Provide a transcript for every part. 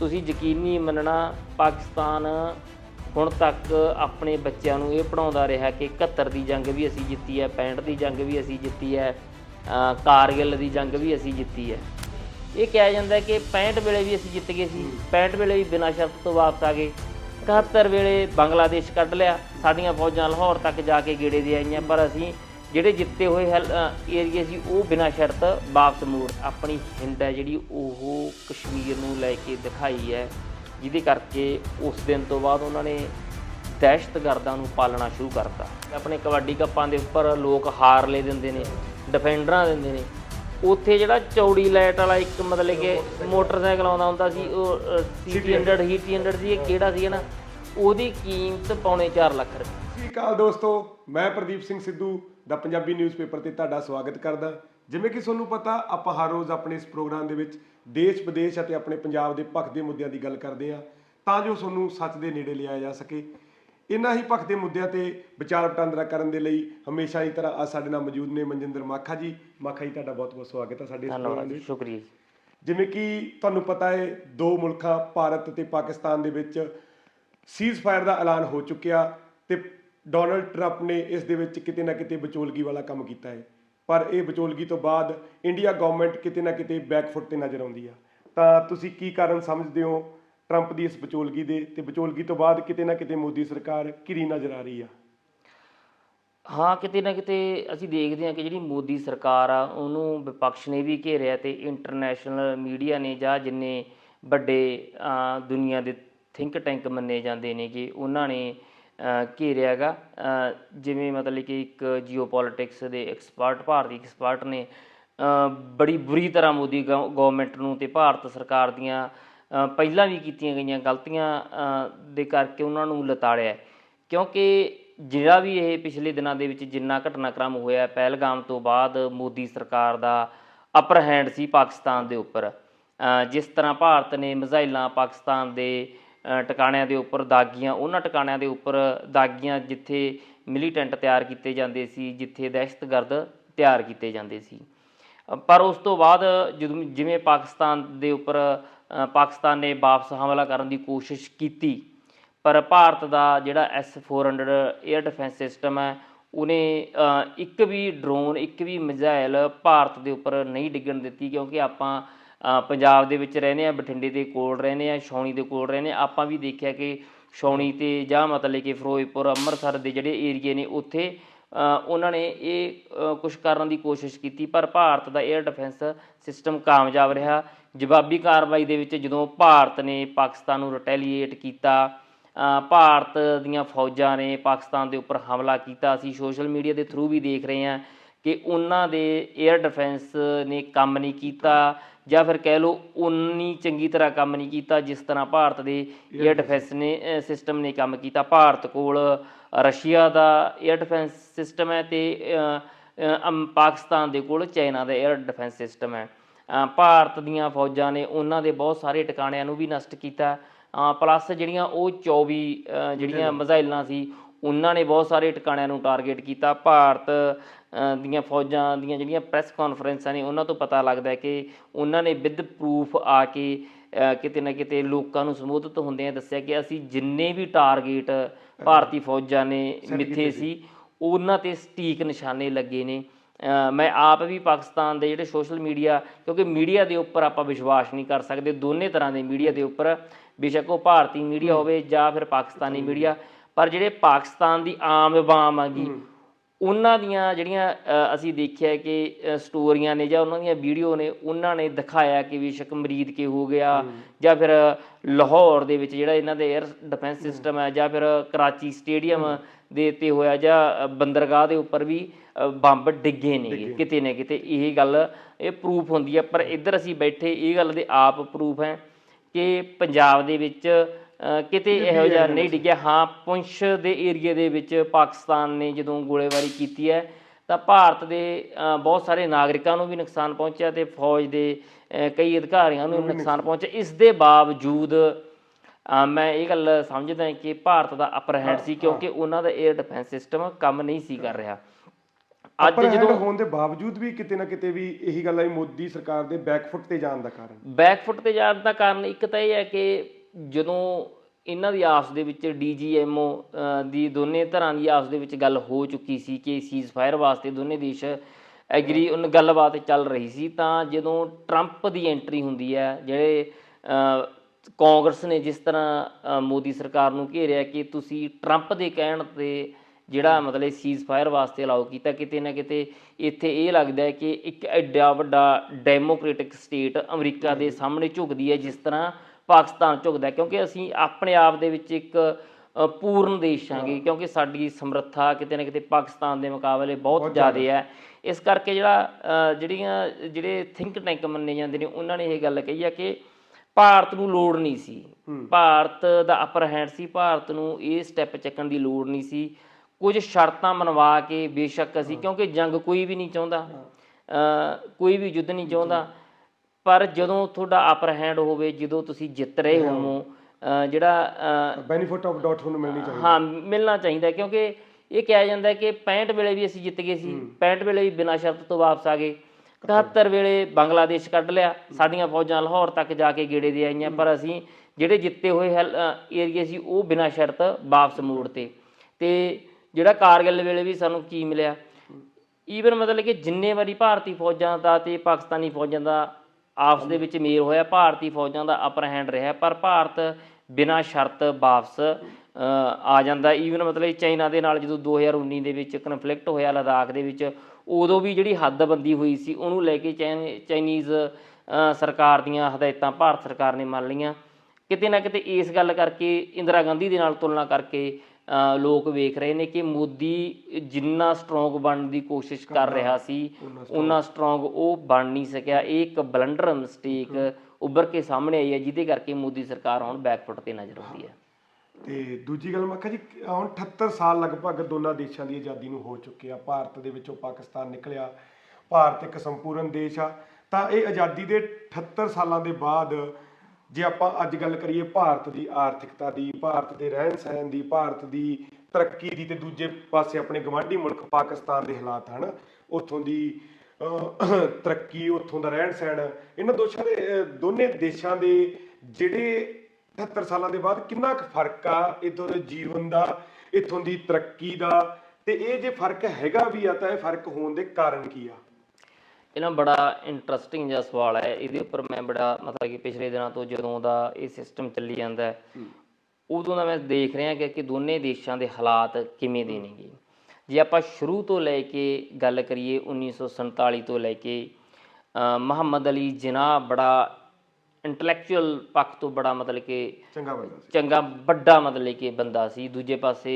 ਤੁਸੀਂ ਯਕੀਨ ਮੰਨਣਾ ਪਾਕਿਸਤਾਨ ਹੁਣ ਤੱਕ ਆਪਣੇ ਬੱਚਿਆਂ ਨੂੰ ਇਹ ਪੜਾਉਂਦਾ ਰਿਹਾ ਕਿ 71 ਦੀ ਜੰਗ ਵੀ ਅਸੀਂ ਜਿੱਤੀ ਹੈ 65 ਦੀ ਜੰਗ ਵੀ ਅਸੀਂ ਜਿੱਤੀ ਹੈ ਕਾਰਗਿਲ ਦੀ ਜੰਗ ਵੀ ਅਸੀਂ ਜਿੱਤੀ ਹੈ। ਇਹ ਕਿਹਾ ਜਾਂਦਾ ਕਿ 65 ਵੇਲੇ ਵੀ ਅਸੀਂ ਜਿੱਤ ਗਏ ਸੀ। 65 ਵੇਲੇ ਵੀ ਬਿਨਾਂ ਸ਼ਰਤ ਤੋਂ ਵਾਪਸ ਆ ਗਏ। 71 ਵੇਲੇ ਬੰਗਲਾਦੇਸ਼ ਕੱਢ ਲਿਆ। ਸਾਡੀਆਂ ਫੌਜਾਂ ਲਾਹੌਰ ਤੱਕ ਜਾ ਕੇ ਗੇੜੇ ਦੇ ਆਈਆਂ ਪਰ ਅਸੀਂ ਜਿਹੜੇ ਜਿੱਤੇ ਹੋਏ ਏਰੀਏ ਸੀ ਉਹ ਬਿਨਾਂ ਸ਼ਰਤ ਵਾਪਸ ਮੋੜ। ਆਪਣੀ ਹਿੰਦ ਹੈ ਜਿਹੜੀ ਉਹ ਕਸ਼ਮੀਰ ਨੂੰ ਲੈ ਕੇ ਦਿਖਾਈ ਹੈ ਜਿਹਦੇ ਕਰਕੇ ਉਸ ਦਿਨ ਤੋਂ ਬਾਅਦ ਉਹਨਾਂ ਨੇ ਦਹਿਸ਼ਤਗਰਦਾਂ ਨੂੰ ਪਾਲਣਾ ਸ਼ੁਰੂ ਕਰਤਾ। ਆਪਣੇ ਕਬੱਡੀ ਕੱਪਾਂ ਦੇ ਉੱਪਰ ਲੋਕ ਹਾਰ ਲੈ ਦਿੰਦੇ ਨੇ ਡਿਫੈਂਡਰਾਂ ਦਿੰਦੇ ਨੇ। ਉੱਥੇ ਜਿਹੜਾ ਚੌੜੀ ਲਾਈਟ ਵਾਲਾ ਇੱਕ ਮਤਲਬ ਕਿ ਮੋਟਰਸਾਈਕਲ ਆਉਂਦਾ ਹੁੰਦਾ ਸੀ ਉਹ ਸੀਟੀ 100 ਹੀਟੀ 100 ਸੀ ਇਹ ਕਿਹੜਾ ਸੀ ਨਾ? ਉਹਦੀ ਕੀਮਤ ਪੌਣੇ 4 ਲੱਖ ਰੁਪਏ। ਅਕਾਲ ਦੋਸਤੋ ਮੈਂ ਪ੍ਰਦੀਪ ਸਿੰਘ ਸਿੱਧੂ ਦਾ ਪੰਜਾਬੀ ਨਿਊਜ਼ਪੇਪਰ ਤੇ ਤੁਹਾਡਾ ਸਵਾਗਤ ਕਰਦਾ। ਜਿਵੇਂ ਕਿ ਤੁਹਾਨੂੰ ਪਤਾ ਆਪਾਂ ਹਰ ਰੋਜ਼ ਆਪਣੇ ਇਸ ਪ੍ਰੋਗਰਾਮ ਦੇ ਵਿੱਚ ਦੇਸ਼ ਵਿਦੇਸ਼ ਅਤੇ ਆਪਣੇ ਪੰਜਾਬ ਦੇ ਭਖਦੇ ਮੁੱਦਿਆਂ ਦੀ ਗੱਲ ਕਰਦੇ ਹਾਂ ਤਾਂ ਜੋ ਤੁਹਾਨੂੰ ਸੱਚ ਦੇ ਨੇੜੇ ਲਿਆਇਆ ਜਾ ਸਕੇ। ਇਨ੍ਹਾਂ ਹੀ ਭਖਦੇ ਮੁੱਦਿਆਂ ਤੇ ਵਿਚਾਰ ਵਟਾਂਦਰਾ ਕਰਨ ਦੇ ਲਈ ਹਮੇਸ਼ਾ ਦੀ ਤਰ੍ਹਾਂ ਅੱਜ ਸਾਡੇ ਨਾਲ ਮੌਜੂਦ ਨੇ ਮਨਜਿੰਦਰ ਮਾਖਾ ਜੀ। ਮਾਖਾ ਜੀ ਤੁਹਾਡਾ ਬਹੁਤ ਬਹੁਤ ਸਵਾਗਤ ਹੈ ਸਾਡੇ ਇਸ ਪ੍ਰੋਗਰਾਮ ਦੇ ਵਿੱਚ। ਸ਼ੁਕਰੀਆ ਜਿਵੇਂ ਕਿ ਤੁਹਾਨੂੰ ਪਤਾ ਹੈ ਦੋ ਮੁਲਕਾਂ ਭਾਰਤ ਤੇ ਪਾਕਿਸਤਾਨ ਦੇ ਵਿੱਚ ਸੀਜ਼ਫਾਇਰ ਦਾ ਐਲਾਨ ਹੋ ਚੁੱਕਿਆ ਤੇ ਡੋਨਲਡ ਟਰੰਪ ਨੇ ਇਸ ਦੇ ਵਿੱਚ ਕਿਤੇ ਨਾ ਕਿਤੇ ਵਿਚੋਲਗੀ ਵਾਲਾ ਕੰਮ ਕੀਤਾ ਹੈ। ਪਰ ਇਹ ਵਿਚੋਲਗੀ ਤੋਂ ਬਾਅਦ ਇੰਡੀਆ ਗਵਰਨਮੈਂਟ ਕਿਤੇ ਨਾ ਕਿਤੇ ਬੈਕਫੁੱਟ ਤੇ ਨਜ਼ਰ ਆਉਂਦੀ ਆ। ਤਾਂ ਤੁਸੀਂ ਕੀ ਕਾਰਨ ਸਮਝਦੇ ਹੋ ਟਰੰਪ ਦੀ ਇਸ ਵਿਚੋਲਗੀ ਦੇ ਤੇ ਵਿਚੋਲਗੀ ਤੋਂ ਬਾਅਦ ਕਿਤੇ ਨਾ ਕਿਤੇ ਮੋਦੀ ਸਰਕਾਰ ਘਿਰੀ ਨਜ਼ਰ ਆ ਰਹੀ ਆ? ਹਾਂ, ਕਿਤੇ ਨਾ ਕਿਤੇ ਅਸੀਂ ਦੇਖਦੇ ਹਾਂ ਕਿ ਜਿਹੜੀ ਮੋਦੀ ਸਰਕਾਰ ਆ, ਉਹਨੂੰ ਵਿਪਕਸ਼ ਨੇ ਵੀ ਘੇਰਿਆ ਤੇ ਇੰਟਰਨੈਸ਼ਨਲ ਮੀਡੀਆ ਨੇ ਜਾਂ ਜਿੰਨੇ ਵੱਡੇ ਦੁਨੀਆ ਦੇ ਥਿੰਕ ਟੈਂਕ ਮੰਨੇ ਜਾਂਦੇ ਨੇ ਕਿ ਉਹਨਾਂ ਨੇ ਅਹ, ਘੇਰਿਆ ਹੈਗਾ? ਜਿਵੇਂ ਮਤਲਬ ਕਿ ਇੱਕ ਜੀਓਪੋਲਿਟਿਕਸ ਦੇ ਐਕਸਪਰਟ ਭਾਰਤੀ ਐਕਸਪਰਟ ਨੇ ਬੜੀ ਬੁਰੀ ਤਰ੍ਹਾਂ ਮੋਦੀ ਗਵਰਨਮੈਂਟ ਨੂੰ ਤੇ ਭਾਰਤ ਸਰਕਾਰ ਦੀਆਂ ਪਹਿਲਾਂ ਵੀ ਕੀਤੀਆਂ ਗਈਆਂ ਗਲਤੀਆਂ ਦੇ ਕਰਕੇ ਉਹਨਾਂ ਨੂੰ ਲਤਾੜਿਆ ਕਿਉਂਕਿ ਜਿਹੜਾ ਵੀ ਇਹ ਪਿਛਲੇ ਦਿਨਾਂ ਦੇ ਵਿੱਚ ਜਿੰਨਾ ਘਟਨਾਕ੍ਰਮ ਹੋਇਆ ਪਹਿਲਗਾਮ ਤੋਂ ਬਾਅਦ ਮੋਦੀ ਸਰਕਾਰ ਦਾ ਅਪਰ ਹੈਂਡ ਸੀ ਪਾਕਿਸਤਾਨ ਦੇ ਉੱਪਰ। ਜਿਸ ਤਰ੍ਹਾਂ ਭਾਰਤ ਨੇ ਮਿਜ਼ਾਈਲਾਂ ਪਾਕਿਸਤਾਨ ਦੇ ਟਿਕਾਣਿਆਂ ਦੇ ਉੱਪਰ ਦਾਗੀਆਂ, ਉਹਨਾਂ ਟਿਕਾਣਿਆਂ ਦੇ ਉੱਪਰ ਦਾਗੀਆਂ ਜਿੱਥੇ ਮਿਲੀਟੈਂਟ ਤਿਆਰ ਕੀਤੇ ਜਾਂਦੇ ਸੀ, ਜਿੱਥੇ ਦਹਿਸ਼ਤਗਰਦ ਤਿਆਰ ਕੀਤੇ ਜਾਂਦੇ ਸੀ। ਪਰ ਉਸ ਤੋਂ ਬਾਅਦ ਜਦੋਂ ਜਿਵੇਂ ਪਾਕਿਸਤਾਨ ਦੇ ਉੱਪਰ ਪਾਕਿਸਤਾਨ ਨੇ ਵਾਪਸ ਹਮਲਾ ਕਰਨ ਦੀ ਕੋਸ਼ਿਸ਼ ਕੀਤੀ, ਪਰ ਭਾਰਤ ਦਾ ਜਿਹੜਾ S400 에ਅਰ ਡਿਫੈਂਸ ਸਿਸਟਮ ਹੈ, ਉਹਨੇ ਇੱਕ ਵੀ ਡਰੋਨ, ਇੱਕ ਵੀ ਮਿਜ਼ਾਈਲ ਭਾਰਤ ਦੇ ਉੱਪਰ ਨਹੀਂ ਡਿੱਗਣ ਦਿੱਤੀ, ਕਿਉਂਕਿ ਆਪਾਂ ਪੰਜਾਬ ਦੇ ਵਿੱਚ ਰਹਿੰਦੇ ਆ, ਬਠਿੰਡੇ ਦੇ ਕੋਲ ਰਹਿੰਦੇ ਆ, ਛਾਉਣੀ ਦੇ ਕੋਲ ਰਹਿੰਦੇ ਹਾਂ। ਆਪਾਂ ਵੀ ਦੇਖਿਆ ਕਿ ਛਾਉਣੀ ਤੇ ਜਾਂ ਮਤਲਬ ਕਿ ਫਿਰੋਜ਼ਪੁਰ, ਅੰਮ੍ਰਿਤਸਰ ਦੇ ਜਿਹੜੇ ਏਰੀਏ ਨੇ ਉੱਥੇ ਉਹਨਾਂ ਨੇ ਇਹ ਕੁਝ ਕਰਨ ਦੀ ਕੋਸ਼ਿਸ਼ ਕੀਤੀ, ਪਰ ਭਾਰਤ ਦਾ 에ਅਰ ਡਿਫੈਂਸ ਸਿਸਟਮ ਕਾਮਯਾਬ ਰਿਹਾ ਜਵਾਬੀ ਕਾਰਵਾਈ ਦੇ ਵਿੱਚ ਜਦੋਂ ਭਾਰਤ ਨੇ ਪਾਕਿਸਤਾਨ ਨੂੰ ਰਿਟੈਲੀਏਟ ਕੀਤਾ ਭਾਰਤ ਦੀਆਂ ਫੌਜਾਂ ਨੇ ਪਾਕਿਸਤਾਨ ਦੇ ਉੱਪਰ ਹਮਲਾ ਕੀਤਾ ਅਸੀਂ ਸੋਸ਼ਲ ਮੀਡੀਆ ਦੇ ਥਰੂ ਵੀ ਦੇਖ ਰਹੇ ਹਾਂ ਕਿ ਉਹਨਾਂ ਦੇ 에ਅਰ ਡਿਫੈਂਸ ਨੇ ਕੰਮ ਨਹੀਂ ਕੀਤਾ ਜਾਂ ਫਿਰ ਕਹਿ ਲਓ ਉਨੀ ਚੰਗੀ ਤਰ੍ਹਾਂ ਕੰਮ ਨਹੀਂ ਕੀਤਾ ਜਿਸ ਤਰ੍ਹਾਂ ਭਾਰਤ ਦੇ 에ਅਰ ਡਿਫੈਂਸ ਨੇ ਸਿਸਟਮ ਨੇ ਕੰਮ ਕੀਤਾ। ਭਾਰਤ ਕੋਲ ਰਸ਼ੀਆ ਦਾ 에ਅਰ ਡਿਫੈਂਸ ਸਿਸਟਮ ਹੈ ਤੇ ਪਾਕਿਸਤਾਨ ਦੇ ਕੋਲ ਚਾਈਨਾ ਦਾ 에ਅਰ ਡਿਫੈਂਸ ਸਿਸਟਮ ਹੈ ਭਾਰਤ ਦੀਆਂ ਫੌਜਾਂ ਨੇ ਉਹਨਾਂ ਦੇ ਬਹੁਤ ਸਾਰੇ ਟਿਕਾਣਿਆਂ ਨੂੰ ਵੀ ਨਸ਼ਟ ਕੀਤਾ। ਪਲੱਸ ਜਿਹੜੀਆਂ ਉਹ 24 ਜਿਹੜੀਆਂ ਮਜ਼ਾਇਲਾਂ ਸੀ ਉਹਨਾਂ ਨੇ ਬਹੁਤ ਸਾਰੇ ਟਿਕਾਣਿਆਂ ਨੂੰ ਟਾਰਗੇਟ ਕੀਤਾ। ਭਾਰਤ ਦੀਆਂ ਫੌਜਾਂ ਦੀਆਂ ਜਿਹੜੀਆਂ ਪ੍ਰੈਸ ਕਾਨਫਰੰਸਾਂ ਨੇ ਉਹਨਾਂ ਤੋਂ ਪਤਾ ਲੱਗਦਾ ਕਿ ਉਹਨਾਂ ਨੇ ਵਿਦ ਪ੍ਰੂਫ ਆ ਕੇ ਕਿਤੇ ਨਾ ਕਿਤੇ ਲੋਕਾਂ ਨੂੰ ਸੰਬੋਧਿਤ ਹੁੰਦਿਆਂ ਦੱਸਿਆ ਕਿ ਅਸੀਂ ਜਿੰਨੇ ਵੀ ਟਾਰਗੇਟ ਭਾਰਤੀ ਫੌਜਾਂ ਨੇ ਮਿੱਥੇ ਸੀ। ਉਹਨਾਂ ਤੇ ਸਟੀਕ ਨਿਸ਼ਾਨੇ ਲੱਗੇ ਨੇ। ਮੈਂ ਆਪ ਵੀ ਪਾਕਿਸਤਾਨ ਦੇ ਜਿਹੜੇ ਸੋਸ਼ਲ ਮੀਡੀਆ ਕਿਉਂਕਿ ਮੀਡੀਆ ਦੇ ਉੱਪਰ ਆਪਾਂ ਵਿਸ਼ਵਾਸ ਨਹੀਂ ਕਰ ਸਕਦੇ ਦੋਨੇ ਤਰ੍ਹਾਂ ਦੇ ਮੀਡੀਆ ਦੇ ਉੱਪਰ। ਬੇਸ਼ੱਕ ਉਹ ਭਾਰਤੀ ਮੀਡੀਆ ਹੋਵੇ ਜਾਂ ਫਿਰ ਪਾਕਿਸਤਾਨੀ ਮੀਡੀਆ ਪਰ ਜਿਹੜੇ ਪਾਕਿਸਤਾਨ ਦੀ ਆਮ ਆਵਾਮ ਆਗੀ ਉਹਨਾਂ ਦੀਆਂ ਜਿਹੜੀਆਂ ਅਸੀਂ ਦੇਖਿਆ ਕਿ ਸਟੋਰੀਆਂ ਨੇ ਜਾਂ ਉਹਨਾਂ ਦੀਆਂ ਵੀਡੀਓ ਨੇ ਉਹਨਾਂ ਨੇ ਦਿਖਾਇਆ ਕਿ ਬੇਸ਼ੱਕ ਮਰੀਦ ਕੇ ਹੋ ਗਿਆ ਜਾਂ ਫਿਰ ਲਾਹੌਰ ਦੇ ਵਿੱਚ ਜਿਹੜਾ ਇਹਨਾਂ ਦੇ 에ਅਰ ਡਿਫੈਂਸ ਸਿਸਟਮ ਹੈ ਜਾਂ ਫਿਰ ਕਰਾਚੀ ਸਟੇਡੀਅਮ ਦੇ ਉੱਤੇ ਹੋਇਆ ਜਾਂ ਬੰਦਰਗਾਹ ਦੇ ਉੱਪਰ ਵੀ ਬੰਬ ਡਿੱਗੇ ਨੇ ਕਿਤੇ ਨਾ ਕਿਤੇ। ਇਹ ਗੱਲ ਇਹ ਪ੍ਰੂਫ ਹੁੰਦੀ ਹੈ ਪਰ ਇੱਧਰ ਅਸੀਂ ਬੈਠੇ ਇਹ ਗੱਲ ਦੇ ਆਪ ਪ੍ਰੂਫ ਹੈ ਕਿ ਪੰਜਾਬ ਦੇ ਵਿੱਚ ਕਿਤੇ ਇਹੋ ਜਿਹਾ ਨਹੀਂ ਡਿੱਗਿਆ। ਹਾਂ ਪੁੰਛ ਦੇ ਏਰੀਏ ਦੇ ਵਿੱਚ ਪਾਕਿਸਤਾਨ ਨੇ ਜਦੋਂ ਗੋਲੇਬਾਰੀ ਕੀਤੀ ਹੈ ਤਾਂ ਭਾਰਤ ਦੇ ਬਹੁਤ ਸਾਰੇ ਨਾਗਰਿਕਾਂ ਨੂੰ ਵੀ ਨੁਕਸਾਨ ਪਹੁੰਚਿਆ ਤੇ ਫੌਜ ਦੇ ਕਈ ਅਧਿਕਾਰੀਆਂ ਨੂੰ ਨੁਕਸਾਨ ਪਹੁੰਚਿਆ। ਇਸ ਦੇ ਬਾਵਜੂਦ ਮੈਂ ਇਹ ਗੱਲ ਸਮਝਦਾ ਹਾਂ ਕਿ ਭਾਰਤ ਦਾ ਅਪਰ ਹੈਂਡ ਸੀ ਕਿਉਂਕਿ ਉਹਨਾਂ ਦਾ 에ਅਰ ਡਿਫੈਂਸ ਸਿਸਟਮ ਕੰਮ ਨਹੀਂ ਸੀ ਕਰ ਰਿਹਾ। ਅੱਜ ਜਦੋਂ ਹੋਣ ਦੇ ਬਾਵਜੂਦ ਵੀ ਕਿਤੇ ਨਾ ਕਿਤੇ ਵੀ ਇਹੀ ਗੱਲ ਹੈ ਮੋਦੀ ਸਰਕਾਰ ਦੇ ਬੈਕਫੁੱਟ ਤੇ ਜਾਣ ਦਾ ਕਾਰਨ। ਬੈਕਫੁੱਟ ਤੇ ਜਾਣ ਦਾ ਕਾਰਨ ਇੱਕ ਤਾਂ ਇਹ ਹੈ ਕਿ ਜਦੋਂ ਇਹਨਾਂ ਦੀ ਆਪਸ ਦੇ ਵਿੱਚ ਡੀਜੀਐਮਓ ਦੀ ਦੋਨੇ ਧਰਾਂ ਦੀ ਆਪਸ ਦੇ ਵਿੱਚ ਗੱਲ ਹੋ ਚੁੱਕੀ ਸੀ ਕਿ ਸੀਜ਼ਫਾਇਰ ਵਾਸਤੇ ਦੋਨੇ ਦੇਸ਼ ਐਗਰੀ ਉਹ ਗੱਲਬਾਤ ਚੱਲ ਰਹੀ ਸੀ, ਤਾਂ ਜਦੋਂ ਟਰੰਪ ਦੀ ਐਂਟਰੀ ਹੁੰਦੀ ਹੈ, ਜਿਹੜੇ ਕਾਂਗਰਸ ਨੇ ਜਿਸ ਤਰ੍ਹਾਂ ਮੋਦੀ ਸਰਕਾਰ ਨੂੰ ਘੇਰਿਆ ਕਿ ਤੁਸੀਂ ਟਰੰਪ ਦੇ ਕਹਿਣ ਤੇ ਜਿਹੜਾ ਮਤਲਬ ਸੀਜ਼ਫਾਇਰ ਵਾਸਤੇ ਅਲਾਉ ਕੀਤਾ, ਕਿਤੇ ਨਾ ਕਿਤੇ ਇੱਥੇ ਇਹ ਲੱਗਦਾ ਹੈ ਕਿ ਇੱਕ ਐਡਾ ਵੱਡਾ ਡੈਮੋਕ੍ਰੈਟਿਕ ਸਟੇਟ ਅਮਰੀਕਾ ਦੇ ਸਾਹਮਣੇ ਝੁਕਦੀ ਹੈ, ਜਿਸ ਤਰ੍ਹਾਂ ਪਾਕਿਸਤਾਨ ਝੁਕਦਾ ਹੈ ਕਿਉਂਕਿ ਅਸੀਂ ਆਪਣੇ ਆਪ ਦੇ ਵਿੱਚ ਇੱਕ ਪੂਰਨ ਦੇਸ਼ ਹਾਂਗੇ ਕਿਉਂਕਿ ਸਾਡੀ ਸਮਰੱਥਾ ਕਿਤੇ ਨਾ ਕਿਤੇ ਪਾਕਿਸਤਾਨ ਦੇ ਮੁਕਾਬਲੇ ਬਹੁਤ ਜ਼ਿਆਦਾ ਹੈ। ਇਸ ਕਰਕੇ ਜਿਹੜਾ ਜਿਹੜੀਆਂ ਜਿਹੜੇ ਥਿੰਕ ਟੈਂਕ ਮੰਨੇ ਜਾਂਦੇ ਨੇ ਉਹਨਾਂ ਨੇ ਇਹ ਗੱਲ ਕਹੀ ਆ ਕਿ ਭਾਰਤ ਨੂੰ ਲੋੜ ਨਹੀਂ ਸੀ। ਭਾਰਤ ਦਾ ਅਪਰ ਹੈਂਡ ਸੀ ਭਾਰਤ ਨੂੰ ਇਹ ਸਟੈਪ ਚੱਕਣ ਦੀ ਲੋੜ ਨਹੀਂ ਸੀ। ਕੁਝ ਸ਼ਰਤਾਂ ਮਨਵਾ ਕੇ ਬੇਸ਼ੱਕ ਅਸੀਂ ਕਿਉਂਕਿ ਜੰਗ ਕੋਈ ਵੀ ਨਹੀਂ ਚਾਹੁੰਦਾ ਕੋਈ ਵੀ ਯੁੱਧ ਨਹੀਂ ਚਾਹੁੰਦਾ। ਪਰ ਜਦੋਂ ਤੁਹਾਡਾ ਅਪਰ ਹੈਂਡ ਹੋਵੇ ਜਦੋਂ ਤੁਸੀਂ ਜਿੱਤ ਰਹੇ ਹੋਵੋ ਅ, ਜਿਹੜਾ ਬੈਨੀਫਿਟ ਆਫ ਡਾਟ ਤੁਹਾਨੂੰ ਮਿਲਣੀ ਚਾਹੀਦੀ। ਹਾਂ ਮਿਲਣਾ ਚਾਹੀਦਾ ਹੈ ਕਿਉਂਕਿ ਇਹ ਕਿਹਾ ਜਾਂਦਾ ਹੈ ਕਿ 65 ਵੇਲੇ ਵੀ ਅਸੀਂ ਜਿੱਤ ਗਏ ਸੀ 65 ਵੇਲੇ ਵੀ ਬਿਨਾਂ ਸ਼ਰਤ ਤੋਂ ਵਾਪਸ ਆ ਗਏ। 71 ਵੇਲੇ ਬੰਗਲਾਦੇਸ਼ ਕੱਢ ਲਿਆ ਸਾਡੀਆਂ ਫੌਜਾਂ ਲਾਹੌਰ ਤੱਕ ਜਾ ਕੇ ਗੇੜੇ ਦੇ ਆਈਆਂ ਪਰ ਅਸੀਂ ਜਿਹੜੇ ਜਿੱਤੇ ਹੋਏ ਏਰੀਏ ਸੀ ਉਹ ਬਿਨਾਂ ਸ਼ਰਤ ਵਾਪਸ ਮੋੜਤੇ ਤੇ। ਜਿਹੜਾ ਕਾਰਗਿਲ ਵੇਲੇ ਵੀ ਸਾਨੂੰ ਕੀ ਮਿਲਿਆ? ਈਵਨ ਮਤਲਬ ਕਿ ਜਿੰਨੇ ਵਾਰੀ ਭਾਰਤੀ ਫੌਜਾਂ ਦਾ ਤੇ ਪਾਕਿਸਤਾਨੀ ਫੌਜਾਂ ਦਾ ਆਪਸ ਦੇ ਵਿੱਚ ਮੇਲ ਹੋਇਆ, ਭਾਰਤੀ ਫੌਜਾਂ ਦਾ ਅਪਰ ਹੈਂਡ ਰਿਹਾ, ਪਰ ਭਾਰਤ ਬਿਨਾਂ ਸ਼ਰਤ ਵਾਪਸ ਆ ਜਾਂਦਾ। ਈਵਨ ਮਤਲਬ ਚਾਈਨਾ ਦੇ ਨਾਲ ਜਦੋਂ 2019 ਦੇ ਵਿੱਚ ਕਨਫਲਿਕਟ ਹੋਇਆ, ਲਦਾਖ ਦੇ ਵਿੱਚ, ਉਦੋਂ ਵੀ ਜਿਹੜੀ ਹੱਦਬੰਦੀ ਹੋਈ ਸੀ, ਉਹਨੂੰ ਲੈ ਕੇ ਚਾਈਨ- ਚਾਈਨੀਜ਼ ਸਰਕਾਰ ਦੀਆਂ ਹਦਾਇਤਾਂ ਭਾਰਤ ਸਰਕਾਰ ਨੇ ਮੰਨ ਲਈਆਂ। ਕਿਤੇ ਨਾ ਕਿਤੇ ਇਸ ਗੱਲ ਕਰਕੇ, ਇੰਦਰਾ ਗਾਂਧੀ ਦੇ ਨਾਲ ਤੁਲਨਾ ਕਰਕੇ ਲੋਕ ਵੇਖ ਰਹੇ ਨੇ ਕਿ ਮੋਦੀ ਜਿੰਨਾ ਸਟਰੋਂਗ ਬਣਨ ਦੀ ਕੋਸ਼ਿਸ਼ ਕਰ ਰਿਹਾ ਸੀ ਉਹਨਾਂ ਸਟਰੋਂਗ ਉਹ ਬਣ ਨਹੀਂ ਸਕਿਆ। ਇਹ ਇੱਕ ਬਲੰਡਰ ਮਿਸਟੇਕ ਉੱਭਰ ਕੇ ਸਾਹਮਣੇ ਆਈ ਹੈ ਜਿਹਦੇ ਕਰਕੇ ਮੋਦੀ ਸਰਕਾਰ ਹੁਣ ਬੈਕਫੁੱਟ ਤੇ ਨਜ਼ਰ ਆਉਂਦੀ ਹੈ। ਤੇ ਦੂਜੀ ਗੱਲ ਮੈਂ ਕਿਹਾ ਜੀ ਹੁਣ 78 ਸਾਲ ਲਗਭਗ ਦੋਨਾਂ ਦੇਸ਼ਾਂ ਦੀ ਆਜ਼ਾਦੀ ਨੂੰ ਹੋ ਚੁੱਕੇ ਆ। ਭਾਰਤ ਦੇ ਵਿੱਚੋਂ ਪਾਕਿਸਤਾਨ ਨਿਕਲਿਆ ਭਾਰਤ ਇੱਕ ਸੰਪੂਰਨ ਦੇਸ਼ ਆ। ਤਾਂ ਇਹ ਆਜ਼ਾਦੀ ਦੇ 78 ਸਾਲਾਂ ਦੇ ਬਾਅਦ ਜੇ ਆਪਾਂ ਅੱਜ ਗੱਲ ਕਰੀਏ ਭਾਰਤ ਦੀ ਆਰਥਿਕਤਾ ਦੀ, ਭਾਰਤ ਦੇ ਰਹਿਣ ਸਹਿਣ ਦੀ, ਭਾਰਤ ਦੀ ਤਰੱਕੀ ਦੀ ਤੇ ਦੂਜੇ ਪਾਸੇ ਆਪਣੇ ਗਵਾਂਢੀ ਮੁਲਕ ਪਾਕਿਸਤਾਨ ਦੇ ਹਾਲਾਤ ਹਨ, ਉੱਥੋਂ ਦੀ ਤਰੱਕੀ, ਉੱਥੋਂ ਦਾ ਰਹਿਣ ਸਹਿਣ, ਇਹਨਾਂ ਦੋਸ਼ਾਂ ਦੇ ਦੋਨੇ ਦੇਸ਼ਾਂ ਦੇ ਜਿਹੜੇ 78 ਸਾਲਾਂ ਦੇ ਬਾਅਦ ਕਿੰਨਾ ਕੁ ਫ਼ਰਕ ਆ, ਇੱਥੋਂ ਦੇ ਜੀਵਨ ਦਾ, ਇੱਥੋਂ ਦੀ ਤਰੱਕੀ ਦਾ, ਤੇ ਇਹ ਜੇ ਫ਼ਰਕ ਹੈਗਾ ਵੀ ਆ ਤਾਂ ਇਹ ਫ਼ਰਕ ਹੋਣ ਦੇ ਕਾਰਨ ਕੀ ਆ? ਇਹ ਨਾ ਬੜਾ ਇੰਟਰਸਟਿੰਗ ਜਿਹਾ ਸਵਾਲ ਹੈ। ਇਹਦੇ ਉੱਪਰ ਮੈਂ ਬੜਾ ਮਤਲਬ ਕਿ ਪਿਛਲੇ ਦਿਨਾਂ ਤੋਂ ਜਦੋਂ ਦਾ ਇਹ ਸਿਸਟਮ ਚੱਲੀ ਜਾਂਦਾ ਹੈ ਉਦੋਂ ਦਾ ਮੈਂ ਦੇਖ ਰਿਹਾ ਕਿ ਕਿ ਦੋਨੇ ਦੇਸ਼ਾਂ ਦੇ ਹਾਲਾਤ ਕਿਵੇਂ ਦੇ ਨੇਗੇ। ਜੇ ਆਪਾਂ ਸ਼ੁਰੂ ਤੋਂ ਲੈ ਕੇ ਗੱਲ ਕਰੀਏ 1947 ਤੋਂ ਲੈ ਕੇ ਮੁਹੰਮਦ ਅਲੀ ਜਿਨਾਹ ਬੜਾ ਇੰਟੈਲੈਕਚੁਅਲ ਪੱਖ ਤੋਂ ਬੜਾ ਮਤਲਬ ਕਿ ਚੰਗਾ ਬੰਦਾ ਸੀ। ਚੰਗਾ ਵੱਡਾ ਮਤਲਬ ਕਿ ਬੰਦਾ ਸੀ। ਦੂਜੇ ਪਾਸੇ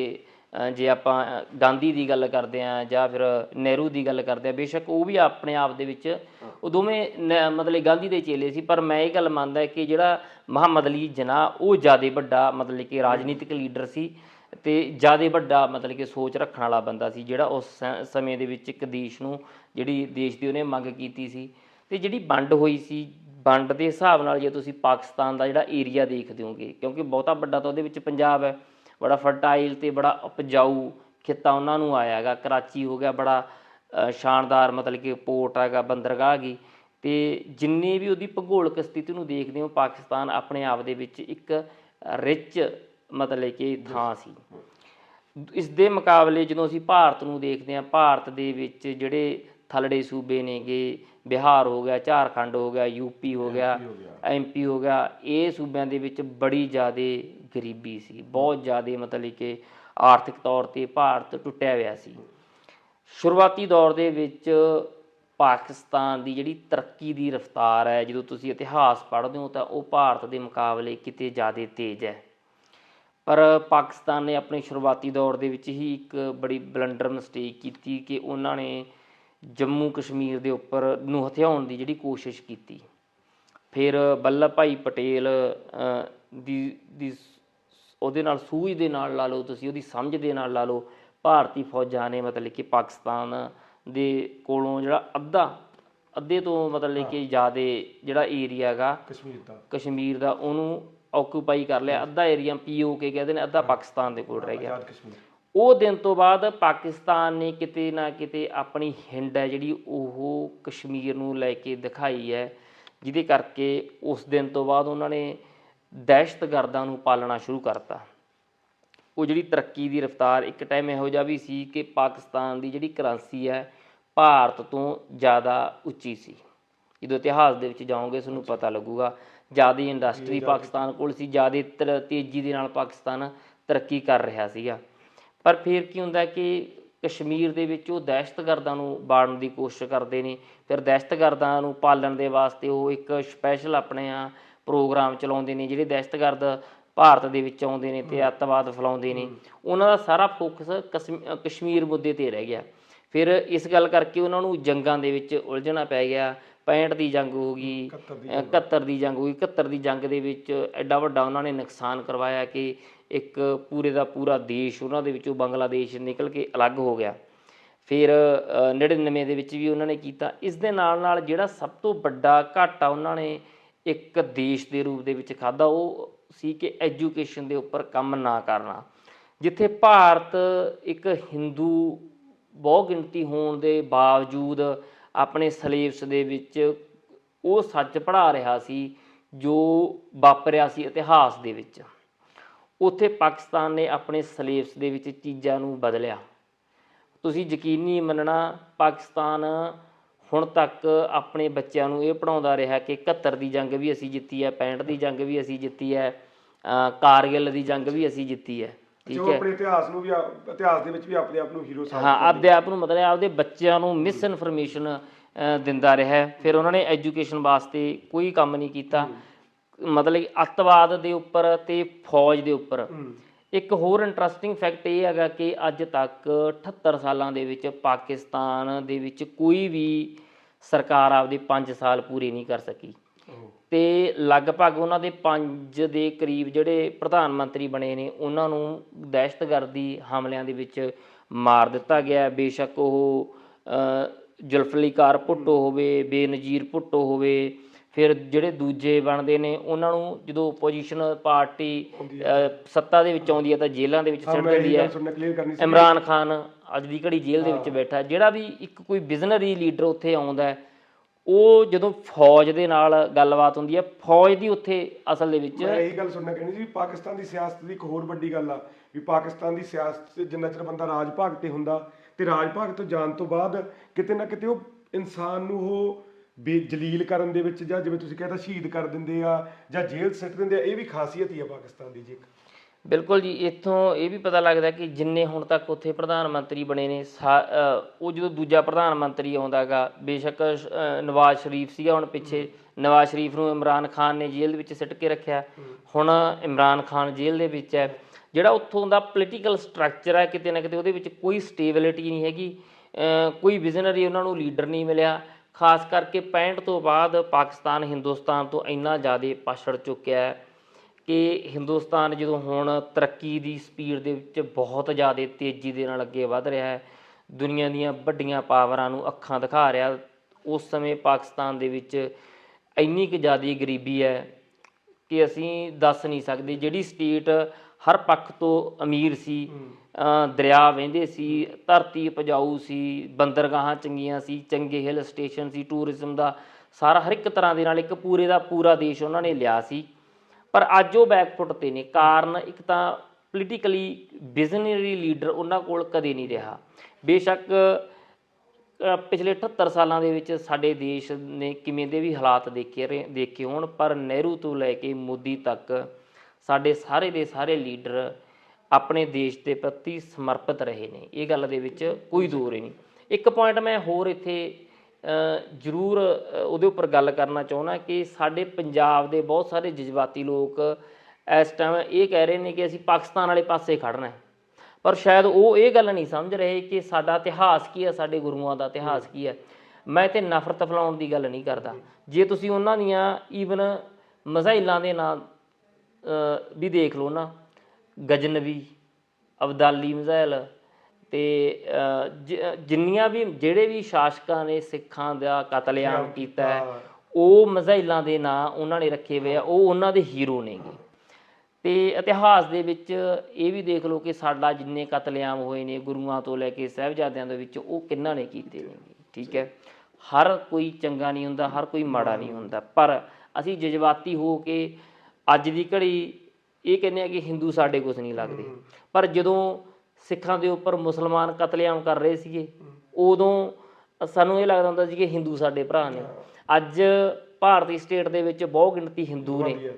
ਜੇ ਆਪਾਂ ਗਾਂਧੀ ਦੀ ਗੱਲ ਕਰਦੇ ਆ ਜਾਂ ਫਿਰ ਨਹਿਰੂ ਦੀ ਗੱਲ ਕਰਦੇ ਆ ਬੇਸ਼ੱਕ ਉਹ ਵੀ ਆਪਣੇ ਆਪ ਦੇ ਵਿੱਚ ਉਹ ਦੋਵੇਂ ਨ- ਮਤਲਬ ਗਾਂਧੀ ਦੇ ਚੇਲੇ ਸੀ, ਪਰ ਮੈਂ ਇਹ ਗੱਲ ਮੰਨਦਾ ਕਿ ਜਿਹੜਾ ਮੁਹੰਮਦ ਅਲੀ ਜਨਾਹ, ਉਹ ਜ਼ਿਆਦਾ ਵੱਡਾ ਮਤਲਬ ਕਿ ਰਾਜਨੀਤਿਕ ਲੀਡਰ ਸੀ ਤੇ ਜ਼ਿਆਦਾ ਵੱਡਾ ਮਤਲਬ ਕਿ ਸੋਚ ਰੱਖਣ ਵਾਲਾ ਬੰਦਾ ਸੀ, ਜਿਹੜਾ ਉਸ ਸਮੇਂ ਦੇ ਵਿੱਚ ਇੱਕ ਦੇਸ਼ ਨੂੰ ਜਿਹੜੀ ਦੇਸ਼ ਦੀ ਉਹਨੇ ਮੰਗ ਕੀਤੀ ਸੀ। ਤੇ ਜਿਹੜੀ ਵੰਡ ਹੋਈ ਸੀ, ਵੰਡ ਦੇ ਹਿਸਾਬ ਨਾਲ ਜੇ ਤੁਸੀਂ ਪਾਕਿਸਤਾਨ ਦਾ ਜਿਹੜਾ ਏਰੀਆ ਦੇਖਦੇ ਹੋਗੇ ਕਿਉਂਕਿ ਬਹੁਤਾ ਵੱਡਾ ਤਾਂ ਉਹਦੇ ਵਿੱਚ ਪੰਜਾਬ ਹੈ। ਬੜਾ ਫਰਟਾਈਲ ਤੇ ਬੜਾ ਉਪਜਾਊ ਖਿੱਤਾ ਉਹਨਾਂ ਨੂੰ ਆਇਆ ਹੈਗਾ। ਕਰਾਚੀ ਹੋ ਗਿਆ ਬੜਾ ਸ਼ਾਨਦਾਰ ਮਤਲਬ ਕਿ ਪੋਰਟ ਹੈਗਾ ਬੰਦਰਗਾਹ ਗਈ ਤੇ ਜਿੰਨੀ ਵੀ ਉਹਦੀ ਭੂਗੋਲਿਕ ਸਥਿਤੀ ਨੂੰ ਦੇਖਦੇ ਹੋ ਪਾਕਿਸਤਾਨ ਆਪਣੇ ਆਪ ਦੇ ਵਿੱਚ ਇੱਕ ਰਿਚ ਮਤਲਬ ਕਿ ਥਾਂ ਸੀ। ਇਸ ਦੇ ਮੁਕਾਬਲੇ ਜਦੋਂ ਅਸੀਂ ਭਾਰਤ ਨੂੰ ਦੇਖਦੇ ਹਾਂ ਭਾਰਤ ਦੇ ਵਿੱਚ ਜਿਹੜੇ ਥਲੜੇ ਸੂਬੇ ਨੇਗੇ ਬਿਹਾਰ ਹੋ ਗਿਆ ਝਾਰਖੰਡ ਹੋ ਗਿਆ ਯੂਪੀ ਹੋ ਗਿਆ ਐਮਪੀ ਹੋ ਗਿਆ ਇਹ ਸੂਬਿਆਂ ਦੇ ਵਿੱਚ ਬੜੀ ਜ਼ਿਆਦਾ ਗਰੀਬੀ ਸੀ, ਬਹੁਤ ਜ਼ਿਆਦਾ ਮਤਲਬ ਕਿ ਆਰਥਿਕ ਤੌਰ ਤੇ ਭਾਰਤ ਟੁੱਟਿਆ ਹੋਇਆ ਸੀ। ਸ਼ੁਰੂਆਤੀ ਦੌਰ ਦੇ ਵਿੱਚ ਪਾਕਿਸਤਾਨ ਦੀ ਜਿਹੜੀ ਤਰੱਕੀ ਦੀ ਰਫ਼ਤਾਰ ਹੈ, ਜਦੋਂ ਤੁਸੀਂ ਇਤਿਹਾਸ ਪੜ੍ਹਦੇ ਹੋ ਤਾਂ ਉਹ ਭਾਰਤ ਦੇ ਮੁਕਾਬਲੇ ਕਿਤੇ ਜ਼ਿਆਦਾ ਤੇਜ਼ ਹੈ। ਪਰ ਪਾਕਿਸਤਾਨ ਨੇ ਆਪਣੇ ਸ਼ੁਰੂਆਤੀ ਦੌਰ ਦੇ ਵਿੱਚ ਹੀ ਇੱਕ ਬੜੀ ਬਲੰਡਰ ਮਿਸਟੇਕ ਕੀਤੀ ਕਿ ਉਹਨਾਂ ਨੇ ਜੰਮੂ ਕਸ਼ਮੀਰ ਦੇ ਉੱਪਰ ਨੂੰ ਹਥਿਆਉਣ ਦੀ ਜਿਹੜੀ ਕੋਸ਼ਿਸ਼ ਕੀਤੀ। ਫਿਰ ਵੱਲਭ ਭਾਈ ਪਟੇਲ ਦੀ ਦੀ ਉਹਦੇ ਨਾਲ ਸੂਝ ਦੇ ਨਾਲ ਲਾ ਲਓ ਤੁਸੀਂ ਉਹਦੀ ਸਮਝ ਦੇ ਨਾਲ ਲਾ ਲਓ। ਭਾਰਤੀ ਫੌਜਾਂ ਨੇ ਮਤਲਬ ਕਿ ਪਾਕਿਸਤਾਨ ਦੇ ਕੋਲੋਂ ਜਿਹੜਾ ਅੱਧਾ ਅੱਧੇ ਤੋਂ ਮਤਲਬ ਕਿ ਜ਼ਿਆਦਾ ਜਿਹੜਾ ਏਰੀਆ ਹੈਗਾ ਕਸ਼ਮੀਰ ਦਾ। ਕਸ਼ਮੀਰ ਦਾ ਉਹਨੂੰ ਆਕੂਪਾਈ ਕਰ ਲਿਆ। ਅੱਧਾ ਏਰੀਆ ਪੀਓਕੇ ਕਹਿੰਦੇ ਨੇ ਅੱਧਾ ਪਾਕਿਸਤਾਨ ਦੇ ਕੋਲ ਰਹਿ ਗਿਆ। ਉਹ ਦਿਨ ਤੋਂ ਬਾਅਦ ਪਾਕਿਸਤਾਨ ਨੇ ਕਿਤੇ ਨਾ ਕਿਤੇ ਆਪਣੀ ਹਿੰਡ ਹੈ ਜਿਹੜੀ ਉਹ ਕਸ਼ਮੀਰ ਨੂੰ ਲੈ ਕੇ ਦਿਖਾਈ ਹੈ ਜਿਹਦੇ ਕਰਕੇ ਉਸ ਦਿਨ ਤੋਂ ਬਾਅਦ ਉਹਨਾਂ ਨੇ ਦਹਿਸ਼ਤਗਰਦਾਂ ਨੂੰ ਪਾਲਣਾ ਸ਼ੁਰੂ ਕਰਤਾ। ਉਹ ਜਿਹੜੀ ਤਰੱਕੀ ਦੀ ਰਫ਼ਤਾਰ ਇੱਕ ਟਾਈਮ ਇਹੋ ਜਿਹਾ ਵੀ ਸੀ ਕਿ ਪਾਕਿਸਤਾਨ ਦੀ ਜਿਹੜੀ ਕਰੰਸੀ ਹੈ ਭਾਰਤ ਤੋਂ ਜ਼ਿਆਦਾ ਉੱਚੀ ਸੀ। ਜਦੋਂ ਇਤਿਹਾਸ ਦੇ ਵਿੱਚ ਜਾਓਗੇ ਤੁਹਾਨੂੰ ਪਤਾ ਲੱਗੂਗਾ ਜ਼ਿਆਦਾ ਇੰਡਸਟਰੀ ਪਾਕਿਸਤਾਨ ਕੋਲ ਸੀ ਜ਼ਿਆਦਾ ਤੇਜ਼ੀ ਦੇ ਨਾਲ ਪਾਕਿਸਤਾਨ ਤਰੱਕੀ ਕਰ ਰਿਹਾ ਸੀਗਾ। ਪਰ ਫਿਰ ਕੀ ਹੁੰਦਾ ਕਿ ਕਸ਼ਮੀਰ ਦੇ ਵਿੱਚ ਉਹ ਦਹਿਸ਼ਤਗਰਦਾਂ ਨੂੰ ਬਾੜਨ ਦੀ ਕੋਸ਼ਿਸ਼ ਕਰਦੇ ਨੇ। ਫਿਰ ਦਹਿਸ਼ਤਗਰਦਾਂ ਨੂੰ ਪਾਲਣ ਦੇ ਵਾਸਤੇ ਉਹ ਇੱਕ ਸਪੈਸ਼ਲ ਆਪਣੇ ਆ ਪ੍ਰੋਗਰਾਮ ਚਲਾਉਂਦੇ ਨੇ ਜਿਹੜੇ ਦਹਿਸ਼ਤਗਰਦ ਭਾਰਤ ਦੇ ਵਿੱਚ ਆਉਂਦੇ ਨੇ ਤੇ ਅੱਤਵਾਦ ਫੈਲਾਉਂਦੇ ਨੇ ਉਹਨਾਂ ਦਾ ਸਾਰਾ ਫੋਕਸ ਕਸ਼ਮੀਰ ਮੁੱਦੇ ਤੇ ਰਹਿ ਗਿਆ। ਫਿਰ ਇਸ ਗੱਲ ਕਰਕੇ ਉਹਨਾਂ ਨੂੰ ਜੰਗਾਂ ਦੇ ਵਿੱਚ ਉਲਝਣਾ ਪੈ ਗਿਆ। 65 ਦੀ ਜੰਗ ਹੋ ਗਈ 71 ਦੀ ਜੰਗ। ਹੋਈ। 71 ਦੀ ਜੰਗ ਦੇ ਵਿੱਚ ਐਡਾ ਵੱਡਾ ਉਹਨਾਂ ਨੇ ਨੁਕਸਾਨ ਕਰਵਾਇਆ ਕਿ ਇੱਕ ਪੂਰੇ ਦਾ ਪੂਰਾ ਦੇਸ਼ ਉਹਨਾਂ ਦੇ ਵਿੱਚੋਂ ਬੰਗਲਾਦੇਸ਼ ਨਿਕਲ ਕੇ ਅਲੱਗ ਹੋ ਗਿਆ। ਫਿਰ ਅ, 99 ਦੇ ਵਿੱਚ ਵੀ ਉਹਨਾਂ ਨੇ ਕੀਤਾ। ਇਸ ਦੇ ਨਾਲ ਨਾਲ ਜਿਹੜਾ ਸਭ ਤੋਂ ਵੱਡਾ ਘਾਟਾ ਉਹਨਾਂ ਨੇ ਇੱਕ ਦੇਸ਼ ਦੇ ਰੂਪ ਦੇ ਵਿੱਚ ਖਾਦਾ ਉਹ ਸੀ ਕਿ ਐਜੂਕੇਸ਼ਨ ਦੇ ਉੱਪਰ ਕੰਮ ਨਾ ਕਰਨਾ। ਜਿੱਥੇ ਭਾਰਤ ਇੱਕ ਹਿੰਦੂ ਬਹੁ ਗਿਣਤੀ ਹੋਣ ਦੇ ਬਾਵਜੂਦ ਆਪਣੇ ਸਿਲੇਬਸ ਦੇ ਵਿੱਚ ਉਹ ਸੱਚ ਪੜ੍ਹਾ ਰਿਹਾ ਸੀ, ਜੋ ਵਾਪਰਿਆ ਸੀ ਇਤਿਹਾਸ ਦੇ ਵਿੱਚ। ਉੱਥੇ ਪਾਕਿਸਤਾਨ ਨੇ ਆਪਣੇ ਸਿਲੇਬਸ ਦੇ ਵਿੱਚ ਚੀਜ਼ਾਂ ਨੂੰ ਬਦਲਿਆ। ਤੁਸੀਂ ਯਕੀਨ ਨਹੀਂ ਮੰਨਣਾ, ਪਾਕਿਸਤਾਨ ਹੁਣ ਤੱਕ ਆਪਣੇ ਬੱਚਿਆਂ ਨੂੰ ਇਹ ਪੜਾਉਂਦਾ ਰਿਹਾ ਕਿ 71 ਦੀ ਜੰਗ ਵੀ ਅਸੀਂ ਜਿੱਤੀ ਹੈ 65 ਦੀ ਜੰਗ ਵੀ ਅਸੀਂ ਜਿੱਤੀ ਹੈ ਕਾਰਗਿਲ ਦੀ ਜੰਗ ਵੀ ਅਸੀਂ ਜਿੱਤੀ ਹੈ ਠੀਕ ਜੋ ਹੈ ਆਪਣੇ ਇਤਿਹਾਸ ਨੂੰ ਵੀ ਇਤਿਹਾਸ ਦੇ ਵਿੱਚ ਵੀ ਆਪਣੇ ਆਪ ਨੂੰ ਹੀਰੋ ਸਾਬਤ ਹਾਂ ਆਪਦੇ ਆਪ ਨੂੰ ਮਤਲਬ ਆਪਦੇ ਬੱਚਿਆਂ ਨੂੰ ਮਿਸ ਇਨਫੋਰਮੇਸ਼ਨ ਦਿੰਦਾ ਰਿਹਾ। ਫਿਰ ਉਹਨਾਂ ਨੇ ਐਜੂਕੇਸ਼ਨ ਵਾਸਤੇ ਕੋਈ ਕੰਮ ਨਹੀਂ ਕੀਤਾ ਮਤਲਬ ਅੱਤਵਾਦ ਦੇ ਉੱਪਰ ਤੇ ਫੌਜ ਦੇ ਉੱਪਰ। ਇੱਕ ਹੋਰ ਇੰਟਰਸਟਿੰਗ ਫੈਕਟ ਇਹ ਹੈਗਾ ਕਿ ਅੱਜ ਤੱਕ 78 ਸਾਲਾਂ ਦੇ ਵਿੱਚ ਪਾਕਿਸਤਾਨ ਦੇ ਵਿੱਚ ਕੋਈ ਵੀ ਸਰਕਾਰ ਆਪਦੇ 5 ਸਾਲ ਪੂਰੇ ਨਹੀਂ ਕਰ ਸਕੀ ਉਹ। ਤੇ ਲਗਭਗ ਉਹਨਾਂ ਦੇ 5 ਦੇ ਕਰੀਬ ਜਿਹੜੇ ਪ੍ਰਧਾਨ ਮੰਤਰੀ ਬਣੇ ਨੇ, ਉਹਨਾਂ ਨੂੰ ਦਹਿਸ਼ਤਗਰਦੀ ਹਮਲਿਆਂ ਦੇ ਵਿੱਚ ਮਾਰ ਦਿੱਤਾ ਗਿਆ ਬੇਸ਼ੱਕ ਉਹ ਜ਼ੁਲਫਲੀਕਾਰ ਭੁੱਟੋ ਹੋਵੇ, ਬੇਨਜ਼ੀਰ ਭੁੱਟੋ ਹੋਵੇ ਫਿਰ ਜਿਹੜੇ ਦੂਜੇ ਬਣਦੇ ਨੇ ਉਹਨਾਂ ਨੂੰ ਜਦੋਂ ਪੋਜੀਸ਼ਨ ਪਾਰਟੀ ਸੱਤਾ ਦੇ ਵਿੱਚ ਆਉਂਦੀ ਹੈ ਤਾਂ ਜੇਲ੍ਹਾਂ ਦੇ ਵਿੱਚ ਸਿੱਟ ਦਿੰਦੀ ਹੈ। ਇਮਰਾਨ ਖਾਨ ਅੱਜ ਦੀ ਘੜੀ ਜੇਲ੍ਹ ਦੇ ਵਿੱਚ ਬੈਠਾ। ਜਿਹੜਾ ਵੀ ਇੱਕ ਕੋਈ ਵਿਜ਼ਨਰੀ ਲੀਡਰ ਉੱਥੇ ਆਉਂਦਾ ਹੈ ਉਹ ਜਦੋਂ ਫੌਜ ਦੇ ਨਾਲ ਗੱਲਬਾਤ ਹੁੰਦੀ ਹੈ ਫੌਜ ਦੀ ਉੱਥੇ ਅਸਲ ਦੇ ਵਿੱਚ ਮੈਂ ਇਹੀ ਗੱਲ ਸੁਣਨਾ ਕਹਿਣੀ ਸੀ ਪਾਕਿਸਤਾਨ ਦੀ ਸਿਆਸਤ ਦੀ ਇੱਕ ਹੋਰ ਵੱਡੀ ਗੱਲ ਆ ਵੀ ਪਾਕਿਸਤਾਨ ਦੀ ਸਿਆਸਤ ਜਿੰਨਾ ਚਿਰ ਬੰਦਾ ਰਾਜ ਭਾਗ ਤੇ ਹੁੰਦਾ ਤੇ ਰਾਜ ਭਾਗ ਤੋਂ ਜਾਣ ਤੋਂ ਬਾਅਦ ਕਿਤੇ ਨਾ ਕਿਤੇ ਉਹ ਇਨਸਾਨ ਨੂੰ ਉਹ ਬੇ ਜਲੀਲ ਕਰਨ ਦੇ ਵਿੱਚ ਜਾਂ ਜਿਵੇਂ ਤੁਸੀਂ ਕਹਿੰਦਾ ਸ਼ਹੀਦ ਕਰ ਦਿੰਦੇ ਆ ਜਾਂ ਜੇਲ੍ਹ 'ਚ ਸਿੱਟ ਦਿੰਦੇ ਆ, ਇਹ ਵੀ ਖਾਸੀਅਤ ਹੀ ਆ ਪਾਕਿਸਤਾਨ ਦੀ ਜੀ ਇੱਕ। ਬਿਲਕੁਲ ਜੀ, ਇੱਥੋਂ ਇਹ ਵੀ ਪਤਾ ਲੱਗਦਾ ਕਿ ਜਿੰਨੇ ਹੁਣ ਤੱਕ ਉੱਥੇ ਪ੍ਰਧਾਨ ਮੰਤਰੀ ਬਣੇ ਨੇ, ਸਾ- ਉਹ ਜਦੋਂ ਦੂਜਾ ਪ੍ਰਧਾਨ ਮੰਤਰੀ ਆਉਂਦਾਗਾ ਬੇਸ਼ੱਕ ਨਵਾਜ਼ ਸ਼ਰੀਫ ਸੀਗਾ ਹੁਣ ਪਿੱਛੇ, ਨਵਾਜ਼ ਸ਼ਰੀਫ ਨੂੰ ਇਮਰਾਨ ਖਾਨ ਨੇ ਜੇਲ੍ਹ ਦੇ ਵਿੱਚ ਸਿੱਟ ਕੇ ਰੱਖਿਆ, ਹੁਣ ਇਮਰਾਨ ਖਾਨ ਜੇਲ੍ਹ ਦੇ ਵਿੱਚ ਹੈ। ਜਿਹੜਾ ਉੱਥੋਂ ਦਾ ਪੋਲੀਟੀਕਲ ਸਟਰਕਚਰ ਹੈ ਕਿਤੇ ਨਾ ਕਿਤੇ ਉਹਦੇ ਵਿੱਚ ਕੋਈ ਸਟੇਬਿਲਿਟੀ ਨਹੀਂ ਹੈਗੀ ਕੋਈ ਵਿਜ਼ਨਰੀ ਉਹਨਾਂ ਨੂੰ ਲੀਡਰ ਨਹੀਂ ਮਿਲਿਆ ਖਾਸ ਕਰਕੇ 65 ਤੋਂ ਬਾਅਦ ਪਾਕਿਸਤਾਨ ਹਿੰਦੁਸਤਾਨ ਤੋਂ ਇੰਨਾ ਜ਼ਿਆਦਾ ਪਛੜ ਚੁੱਕਿਆ ਹੈ ਕਿ ਹਿੰਦੁਸਤਾਨ ਜਦੋਂ ਹੁਣ ਤਰੱਕੀ ਦੀ ਸਪੀਡ ਦੇ ਵਿੱਚ ਬਹੁਤ ਜ਼ਿਆਦਾ ਤੇਜ਼ੀ ਦੇ ਨਾਲ ਅੱਗੇ ਵਧ ਰਿਹਾ ਹੈ, ਦੁਨੀਆ ਦੀਆਂ ਵੱਡੀਆਂ ਪਾਵਰਾਂ ਨੂੰ ਅੱਖਾਂ ਦਿਖਾ ਰਿਹਾ, ਉਸ ਸਮੇਂ ਪਾਕਿਸਤਾਨ ਦੇ ਵਿੱਚ ਇੰਨੀ ਕੁ ਜ਼ਿਆਦਾ ਗਰੀਬੀ ਹੈ ਕਿ ਅਸੀਂ ਦੱਸ ਨਹੀਂ ਸਕਦੇ। ਜਿਹੜੀ ਸਟੇਟ ਹਰ ਪੱਖ ਤੋਂ ਅਮੀਰ ਸੀ ਦਰਿਆ ਵਹਿੰਦੇ ਸੀ ਧਰਤੀ ਉਪਜਾਊ ਸੀ ਬੰਦਰਗਾਹਾਂ ਚੰਗੀਆਂ ਸੀ ਚੰਗੇ ਹਿਲ ਸਟੇਸ਼ਨ ਸੀ ਟੂਰਿਜ਼ਮ ਦਾ ਸਾਰਾ ਹਰ ਇੱਕ ਤਰ੍ਹਾਂ ਦੇ ਨਾਲ ਇੱਕ ਪੂਰੇ ਦਾ ਪੂਰਾ ਦੇਸ਼ ਉਹਨਾਂ ਨੇ ਲਿਆ ਸੀ। ਪਰ ਅੱਜ ਉਹ ਬੈਕਫੁੱਟ ਤੇ ਨੇ। ਕਾਰਨ ਇੱਕ ਤਾਂ ਪੋਲੀਟੀਕਲੀ ਵਿਜ਼ਨਰੀ ਲੀਡਰ ਉਹਨਾਂ ਕੋਲ ਕਦੇ ਨਹੀਂ ਰਿਹਾ। ਬੇਸ਼ੱਕ ਪਿਛਲੇ 78 ਸਾਲਾਂ ਦੇ ਵਿੱਚ ਸਾਡੇ ਦੇਸ਼ ਨੇ ਕਿਵੇਂ ਦੇ ਵੀ ਹਾਲਾਤ ਦੇਖੇ ਰਹੇ- ਦੇਖੇ ਹੋਣ, ਪਰ ਨਹਿਰੂ ਤੋਂ ਲੈ ਕੇ ਮੋਦੀ ਤੱਕ ਸਾਡੇ ਸਾਰੇ ਦੇ ਸਾਰੇ ਲੀਡਰ ਆਪਣੇ ਦੇਸ਼ ਦੇ ਪ੍ਰਤੀ ਸਮਰਪਿਤ ਰਹੇ ਨੇ। ਇਹ ਗੱਲ ਦੇ ਵਿੱਚ ਕੋਈ ਦੋ ਨਹੀਂ। ਇੱਕ ਪੁਆਇੰਟ ਮੈਂ ਹੋਰ ਇੱਥੇ ਜ਼ਰੂਰ ਉਹਦੇ ਉੱਪਰ ਗੱਲ ਕਰਨਾ ਚਾਹੁੰਦਾ ਕਿ ਸਾਡੇ ਪੰਜਾਬ ਦੇ ਬਹੁਤ ਸਾਰੇ ਜਜ਼ਬਾਤੀ ਲੋਕ ਇਸ ਟਾਈਮ ਇਹ ਕਹਿ ਰਹੇ ਨੇ ਕਿ ਅਸੀਂ ਪਾਕਿਸਤਾਨ ਵਾਲੇ ਪਾਸੇ ਖੜਨਾ ਹੈ। ਪਰ ਸ਼ਾਇਦ ਉਹ ਇਹ ਗੱਲ ਨਹੀਂ ਸਮਝ ਰਹੇ ਕਿ ਸਾਡਾ ਇਤਿਹਾਸ ਕੀ ਹੈ ਸਾਡੇ ਗੁਰੂਆਂ ਦਾ ਇਤਿਹਾਸ ਕੀ ਹੈ। ਮੈਂ ਤੇ ਨਫ਼ਰਤ ਫੈਲਾਉਣ ਦੀ ਗੱਲ ਨਹੀਂ ਕਰਦਾ। ਜੇ ਤੁਸੀਂ ਉਹਨਾਂ ਦੀਆਂ ਈਵਨ ਮਜ਼ਾਈਲਾਂ ਦੇ ਨਾਂ ਵੀ ਦੇਖ ਲਓ ਨਾ ਗਜਨਵੀ ਅਬਦਾਲੀ ਮਜ਼ਾਇਲ ਤੇ ਜਿੰਨੀਆਂ ਵੀ ਜਿਹੜੇ ਵੀ ਸ਼ਾਸਕਾਂ ਨੇ ਸਿੱਖਾਂ ਦਾ ਕਤਲੇਆਮ ਕੀਤਾ ਉਹ ਮਜ਼ਾਈਲਾਂ ਦੇ ਨਾਂ ਉਹਨਾਂ ਨੇ ਰੱਖੇ ਹੋਏ ਆ ਉਹ ਉਹਨਾਂ ਦੇ ਹੀਰੋ ਨੇਗੇ। ਤੇ ਇਤਿਹਾਸ ਦੇ ਵਿੱਚ ਇਹ ਵੀ ਦੇਖ ਲਓ ਕਿ ਸਾਡਾ ਜਿੰਨੇ ਕਤਲੇਆਮ ਹੋਏ ਨੇ ਗੁਰੂਆਂ ਤੋਂ ਲੈ ਕੇ ਸਾਹਿਬਜ਼ਾਦਿਆਂ ਦੇ ਵਿੱਚ, ਉਹ ਕਿੰਨਾਂ ਨੇ ਕੀਤੇ ਨੇ, ਠੀਕ ਹੈ? ਹਰ ਕੋਈ ਚੰਗਾ ਨਹੀਂ ਹੁੰਦਾ, ਹਰ ਕੋਈ ਮਾੜਾ ਨਹੀਂ ਹੁੰਦਾ। ਪਰ ਅਸੀਂ ਜਜ਼ਬਾਤੀ ਹੋ ਕੇ ਅੱਜ ਦੀ ਘੜੀ ਇਹ ਕਹਿੰਦੇ ਆ ਕਿ ਹਿੰਦੂ ਸਾਡੇ ਕੁਝ ਨਹੀਂ ਲੱਗਦੇ। ਪਰ ਜਦੋਂ ਸਿੱਖਾਂ ਦੇ ਉੱਪਰ ਮੁਸਲਮਾਨ ਕਤਲੇਆਮ ਕਰ ਰਹੇ ਸੀਗੇ, ਉਦੋਂ ਸਾਨੂੰ ਇਹ ਲੱਗਦਾ ਹੁੰਦਾ ਸੀ ਕਿ ਹਿੰਦੂ ਸਾਡੇ ਭਰਾ ਨੇ। ਅੱਜ ਭਾਰਤੀ ਸਟੇਟ ਦੇ ਵਿੱਚ ਬਹੁ ਗਿਣਤੀ ਹਿੰਦੂ ਨੇ।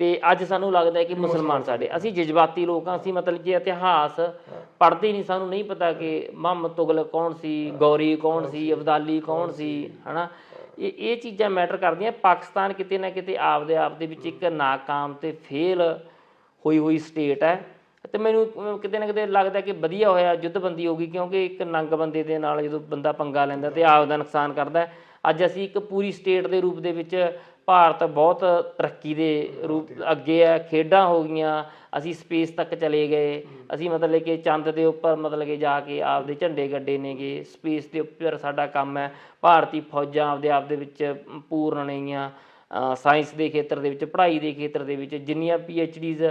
ਤੇ ਅੱਜ ਸਾਨੂੰ ਲੱਗਦਾ ਹੈ ਕਿ ਮੁਸਲਮਾਨ ਸਾਡੇ, ਅਸੀਂ ਜਜ਼ਬਾਤੀ ਲੋਕ ਹਾਂ, ਅਸੀਂ ਮਤਲਬ ਕਿ ਇਤਿਹਾਸ ਪੜ੍ਹਦੇ ਨਹੀਂ, ਸਾਨੂੰ ਨਹੀਂ ਪਤਾ ਕਿ ਮੁਹੰਮਦ ਤੁਗਲਕ ਕੌਣ ਸੀ, ਗੌਰੀ ਕੌਣ ਸੀ, ਅਬਦਾਲੀ ਕੌਣ ਸੀ, ਹਨਾ? ਇਹ ਇਹ ਚੀਜ਼ਾਂ ਮੈਟਰ ਕਰਦੀਆਂ, ਪਾਕਿਸਤਾਨ ਕਿਤੇ ਨਾ ਕਿਤੇ ਆਪਦੇ ਆਪ ਦੇ ਵਿੱਚ ਇੱਕ ਨਾਕਾਮ ਤੇ ਫੇਲ ਹੋਈ ਹੋਈ ਸਟੇਟ ਹੈ। ਤੇ ਮੈਨੂੰ ਕਿਤੇ ਨਾ ਕਿਤੇ ਲੱਗਦਾ ਕਿ ਵਧੀਆ ਹੋਇਆ ਜੁੱਧਬੰਦੀ ਹੋ ਗਈ, ਕਿਉਂਕਿ ਇੱਕ ਨੰਗ ਬੰਦੇ ਦੇ ਨਾਲ ਜਦੋਂ ਬੰਦਾ ਪੰਗਾ ਲੈਂਦਾ ਤੇ ਆਪ ਦਾ ਨੁਕਸਾਨ ਕਰਦਾ ਅੱਜ ਅਸੀਂ ਇੱਕ ਪੂਰੀ ਸਟੇਟ ਦੇ ਰੂਪ ਦੇ ਵਿੱਚ ਭਾਰਤ ਬਹੁਤ ਤਰੱਕੀ ਦੇ ਰੂਪ ਅੱਗੇ ਹੈ ਖੇਡਾਂ ਹੋ ਗਈਆਂ ਅਸੀਂ ਸਪੇਸ ਤੱਕ ਚਲੇ ਗਏ ਅਸੀਂ ਮਤਲਬ ਕਿ ਚੰਦ ਦੇ ਉੱਪਰ ਮਤਲਬ ਕਿ ਜਾ ਕੇ ਆਪਦੇ ਝੰਡੇ ਗੱਡੇ ਨੇਗੇ ਸਪੇਸ ਦੇ ਉੱਪਰ ਸਾਡਾ ਕੰਮ ਹੈ ਭਾਰਤੀ ਫੌਜਾਂ ਆਪਦੇ ਆਪ ਦੇ ਵਿੱਚ ਪੂਰਨ ਨੇਗੀਆਂ ਸਾਇੰਸ ਦੇ ਖੇਤਰ ਦੇ ਵਿੱਚ ਪੜ੍ਹਾਈ ਦੇ ਖੇਤਰ ਦੇ ਵਿੱਚ ਜਿੰਨੀਆਂ ਪੀ ਐਚ ਡੀਜ਼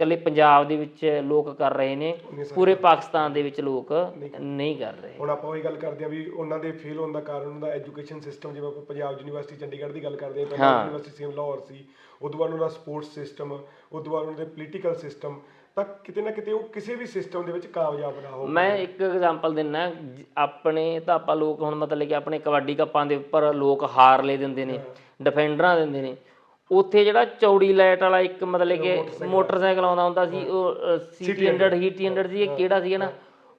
ਇਕੱਲੇ ਪੰਜਾਬ ਦੇ ਵਿੱਚ ਲੋਕ ਕਰ ਰਹੇ ਨੇ ਪੂਰੇ ਪਾਕਿਸਤਾਨ ਦੇ ਵਿੱਚ ਲੋਕ ਨਹੀਂ। ਕਰ ਰਹੇ। ਹੁਣ ਆਪਾਂ ਉਹੀ ਗੱਲ ਕਰਦੇ ਆ ਵੀ ਉਹਨਾਂ ਦੇ ਫੇਲ ਹੋਣ ਦਾ ਕਾਰਨ ਉਹਨਾਂ ਦਾ ਐਜੂਕੇਸ਼ਨ ਸਿਸਟਮ ਜਿਵੇਂ ਆਪਾਂ ਪੰਜਾਬ ਯੂਨੀਵਰਸਿਟੀ ਚੰਡੀਗੜ੍ਹ ਦੀ ਗੱਲ ਕਰਦੇ ਆ ਪਹਿਲਾਂ ਹਾਂ। ਯੂਨੀਵਰਸਿਟੀ ਸੇਮ ਲਾਹੌਰ ਸੀ ਉਦੋਂ ਬਾਅਦ ਉਹਨਾਂ ਦਾ ਸਪੋਰਟਸ ਸਿਸਟਮ ਉਦੋਂ ਬਾਅਦ ਉਹਨਾਂ ਦੇ ਪੋਲੀਟੀਕਲ ਸਿਸਟਮ ਤਾਂ ਕਿਤੇ ਨਾ ਕਿਤੇ ਉਹ ਕਿਸੇ ਵੀ ਸਿਸਟਮ ਦੇ ਵਿੱਚ ਕਾਮਯਾਬ ਨਾ ਹੋ ਮੈਂ ਇੱਕ ਐਗਜ਼ਾਮਪਲ ਦਿੰਨਾ ਆਪਣੇ ਤਾਂ ਆਪਾਂ ਲੋਕ ਹੁਣ ਮਤਲਬ ਕਿ ਆਪਣੇ ਕਬੱਡੀ ਕੱਪਾਂ ਦੇ ਉੱਪਰ ਲੋਕ ਹਾਰ ਲੈ ਦਿੰਦੇ ਨੇ ਡਿਫੈਂਡਰਾਂ ਦਿੰਦੇ ਨੇ ਉੱਥੇ ਜਿਹੜਾ ਚੌੜੀ ਲਾਈਟ ਵਾਲਾ ਇੱਕ ਮਤਲਬ ਕਿ ਮੋਟਰਸਾਈਕਲ ਆਉਂਦਾ ਹੁੰਦਾ ਸੀ ਉਹ ਸੀਟੀ 100 ਹੀਟੀ 100 ਸੀ ਇਹ ਕਿਹੜਾ ਸੀ ਨਾ?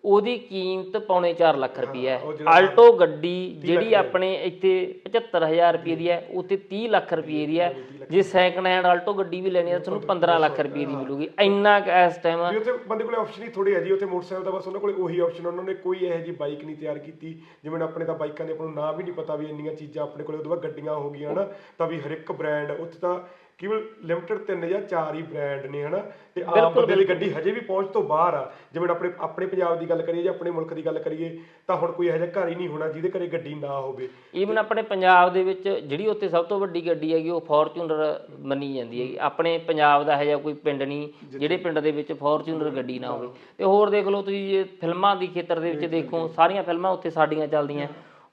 ਉਹਦੀ ਕੀਮਤ ਪੌਣੇ 4 ਲੱਖ ਰੁਪਏ ਹੈ ਆਲਟੋ ਗੱਡੀ ਜਿਹੜੀ ਆਪਣੇ ਇੱਥੇ 75000 ਰੁਪਏ ਦੀ ਹੈ ਉੱਥੇ 30 ਲੱਖ ਰੁਪਏ ਦੀ ਹੈ। ਜੇ ਸੈਕੰਡ ਹੈਂਡ ਆਲਟੋ ਗੱਡੀ ਵੀ ਲੈਣੀ ਹੈ ਤੁਹਾਨੂੰ 15 ਲੱਖ ਰੁਪਏ ਦੀ ਮਿਲੂਗੀ। ਇੰਨਾ ਇਸ ਟਾਈਮ ਵੀ ਉੱਥੇ ਬੰਦੇ ਕੋਲੇ ਆਪਸ਼ਨ ਹੀ ਥੋੜੇ ਆ ਜੀ ਉੱਥੇ ਮੋਟਰਸਾਈਕਲ ਦਾ ਬਸ ਉਹਨਾਂ ਕੋਲੇ ਉਹੀ ਆਪਸ਼ਨ ਉਹਨਾਂ ਨੇ ਕੋਈ ਇਹੋ ਜਿਹੀ ਬਾਈਕ ਨਹੀਂ ਤਿਆਰ ਕੀਤੀ ਜਿਵੇਂ ਆਪਣੇ ਤਾਂ ਬਾਈਕਾਂ ਦੇ ਆਪਾਂ ਨੂੰ ਨਾਂ ਵੀ ਨਹੀਂ ਪਤਾ ਵੀ ਇੰਨੀਆਂ ਚੀਜ਼ਾਂ ਆਪਣੇ ਕੋਲੇ ਉਦੋਂ ਬਾਅਦ ਗੱਡੀਆਂ ਹੋ ਗਈਆਂ ਹਨਾ ਤਾਂ ਵੀ ਹਰ ਇੱਕ ਬ੍ਰਾਂਡ ਉੱਥੇ ਤਾਂ ਕੇਵਲ ਲਿਮਟਿਡ ਤਿੰਨ ਜਾਂ ਚਾਰ ਹੀ ਬ੍ਰਾਂਡ ਨੇ ਹਨਾ? ਤੇ ਆਮ ਬੰਦੇ ਦੀ ਗੱਡੀ ਹਜੇ ਵੀ ਪਹੁੰਚ ਤੋਂ ਬਾਹਰ ਆ। ਜਿਵੇਂ ਆਪਣੇ ਆਪਣੇ ਪੰਜਾਬ ਦੀ ਗੱਲ ਕਰੀਏ ਜਾਂ ਆਪਣੇ ਮੁਲਕ ਦੀ ਗੱਲ ਕਰੀਏ ਤਾਂ ਹੁਣ ਕੋਈ ਇਹੋ ਜਿਹਾ ਘਰ ਹੀ ਨਹੀਂ ਹੋਣਾ ਜਿਹਦੇ ਘਰੇ ਗੱਡੀ ਨਾ ਹੋਵੇ। ਈਵਨ ਆਪਣੇ ਪੰਜਾਬ ਦੇ ਵਿੱਚ ਜਿਹੜੀ ਉੱਥੇ ਸਭ ਤੋਂ ਵੱਡੀ ਗੱਡੀ ਹੈਗੀ ਉਹ ਫੋਰਚੂਨਰ ਮੰਨੀ ਜਾਂਦੀ ਹੈਗੀ। ਆਪਣੇ ਪੰਜਾਬ ਦਾ ਹੈ ਜਾਂ ਕੋਈ ਪਿੰਡ ਨਹੀਂ ਜਿਹੜੇ ਪਿੰਡ ਦੇ ਵਿੱਚ ਫੋਰਚੂਨਰ ਗੱਡੀ ਨਾ ਹੋਵੇ। ਤੇ ਹੋਰ ਦੇਖ ਲਓ ਤੁਸੀਂ ਜੇ ਫਿਲਮਾਂ ਦੀ ਖੇਤਰ ਦੇ ਵਿੱਚ ਦੇਖੋ ਸਾਰੀਆਂ ਫਿਲਮਾਂ ਉੱਥੇ ਸਾਡੀਆਂ ਚੱਲਦੀਆਂ।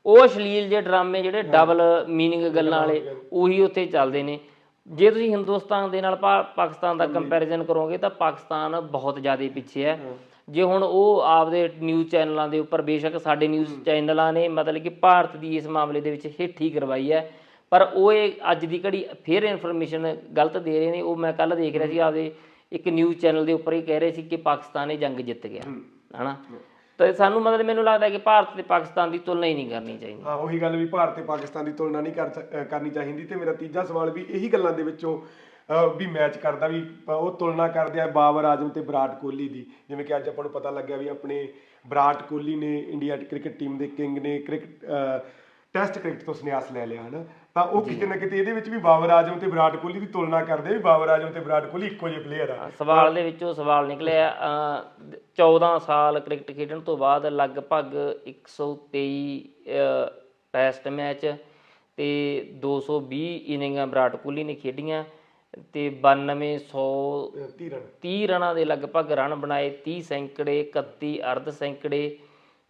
ਉਹ ਅਸ਼ਲੀਲ ਜੇ ਡਰਾਮੇ ਜਿਹੜੇ ਡਬਲ ਮੀਨਿੰਗ ਗੱਲਾਂ ਵਾਲੇ ਉਹੀ ਉੱਥੇ ਚੱਲਦੇ ਨੇ। ਜੇ ਤੁਸੀਂ ਹਿੰਦੁਸਤਾਨ ਦੇ ਨਾਲ ਪਾ- ਪਾਕਿਸਤਾਨ ਦਾ ਕੰਪੈਰੀਜ਼ਨ ਕਰੋਗੇ ਤਾਂ ਪਾਕਿਸਤਾਨ ਬਹੁਤ ਜ਼ਿਆਦਾ ਪਿੱਛੇ ਹੈ। ਜੇ ਹੁਣ ਉਹ ਆਪਦੇ ਨਿਊਜ਼ ਚੈਨਲਾਂ ਦੇ ਉੱਪਰ ਬੇਸ਼ੱਕ ਸਾਡੇ ਨਿਊਜ਼ ਚੈਨਲਾਂ ਨੇ ਮਤਲਬ ਕਿ ਭਾਰਤ ਦੀ ਇਸ ਮਾਮਲੇ ਦੇ ਵਿੱਚ ਹਿੱਠੀ ਕਰਵਾਈ ਹੈ। ਪਰ ਉਹ ਇਹ ਅੱਜ ਦੀ ਘੜੀ ਫੇਰ ਇਨਫੋਰਮੇਸ਼ਨ ਗਲਤ ਦੇ ਰਹੇ ਨੇ। ਉਹ ਮੈਂ ਕੱਲ ਦੇਖ ਰਿਹਾ ਸੀ ਆਪਦੇ ਇੱਕ ਨਿਊਜ਼ ਚੈਨਲ ਦੇ ਉੱਪਰ ਇਹ ਕਹਿ ਰਹੇ ਸੀ ਕਿ ਪਾਕਿਸਤਾਨ ਇਹ ਜੰਗ ਜਿੱਤ ਗਿਆ। ਹਨਾ? ਤੇ ਸਾਨੂੰ ਮਤਲਬ ਮੈਨੂੰ ਲੱਗਦਾ ਕਿ ਭਾਰਤ ਤੇ ਪਾਕਿਸਤਾਨ ਦੀ ਤੁਲਨਾ ਹੀ ਨਹੀਂ ਕਰਨੀ ਚਾਹੀਦੀ। ਹਾਂ, ਉਹੀ ਗੱਲ ਵੀ ਭਾਰਤ ਤੇ ਪਾਕਿਸਤਾਨ ਦੀ ਤੁਲਨਾ ਨਹੀਂ ਕਰ ਕਰਨੀ ਚਾਹੀਦੀ ਤੇ ਮੇਰਾ ਤੀਜਾ ਸਵਾਲ ਵੀ ਇਹੀ ਗੱਲਾਂ ਦੇ ਵਿੱਚੋਂ ਵੀ ਮੈਚ ਕਰਦਾ ਵੀ ਉਹ ਤੁਲਨਾ ਕਰਦੇ ਆ ਬਾਬਰ ਆਜ਼ਮ ਤੇ ਵਿਰਾਟ ਕੋਹਲੀ ਦੀ। ਜਿਵੇਂ ਕਿ ਅੱਜ ਆਪਾਂ ਨੂੰ ਪਤਾ ਲੱਗਿਆ ਵੀ ਆਪਣੇ ਵਿਰਾਟ ਕੋਹਲੀ ਨੇ ਇੰਡੀਆ ਕ੍ਰਿਕਟ ਟੀਮ ਦੇ ਕਿੰਗ ਨੇ ਕ੍ਰਿਕਟ ਟੈਸਟ ਕ੍ਰਿਕਟ ਤੋਂ ਸੰਨਿਆਸ ਲੈ ਲਿਆ ਹਨਾ? ਤਾਂ ਉਹ ਕਿਤੇ ਨਾ ਕਿਤੇ ਇਹਦੇ ਵਿੱਚ ਵੀ ਬਾਬਰ ਆਜ਼ਮ ਤੇ ਵਿਰਾਟ ਕੋਹਲੀ ਦੀ ਤੁਲਨਾ ਕਰਦੇ ਵੀ ਬਾਬਰ ਆਜ਼ਮ ਤੇ ਵਿਰਾਟ ਕੋਹਲੀ ਇੱਕੋ ਜਿਹੇ ਪਲੇਅਰ ਆ। ਸਵਾਲ ਦੇ ਵਿੱਚੋਂ ਸਵਾਲ ਨਿਕਲਿਆ ਅ, 14 ਸਾਲ ਕ੍ਰਿਕਟ ਖੇਡਣ ਤੋਂ ਬਾਅਦ ਲਗਭਗ 123 ਅ, ਟੈਸਟ ਮੈਚ ਤੇ 220 ਇਨਿੰਗਾਂ ਵਿਰਾਟ ਕੋਹਲੀ ਨੇ ਖੇਡੀਆਂ ਤੇ 9200 ਅਹ ਤੀਹ ਰਨ 30 ਰਨਾਂ ਦੇ ਲਗਭਗ ਰਨ ਬਣਾਏ 30 ਸੈਂਕੜੇ 31 ਅਰਧ ਸੈਂਕੜੇ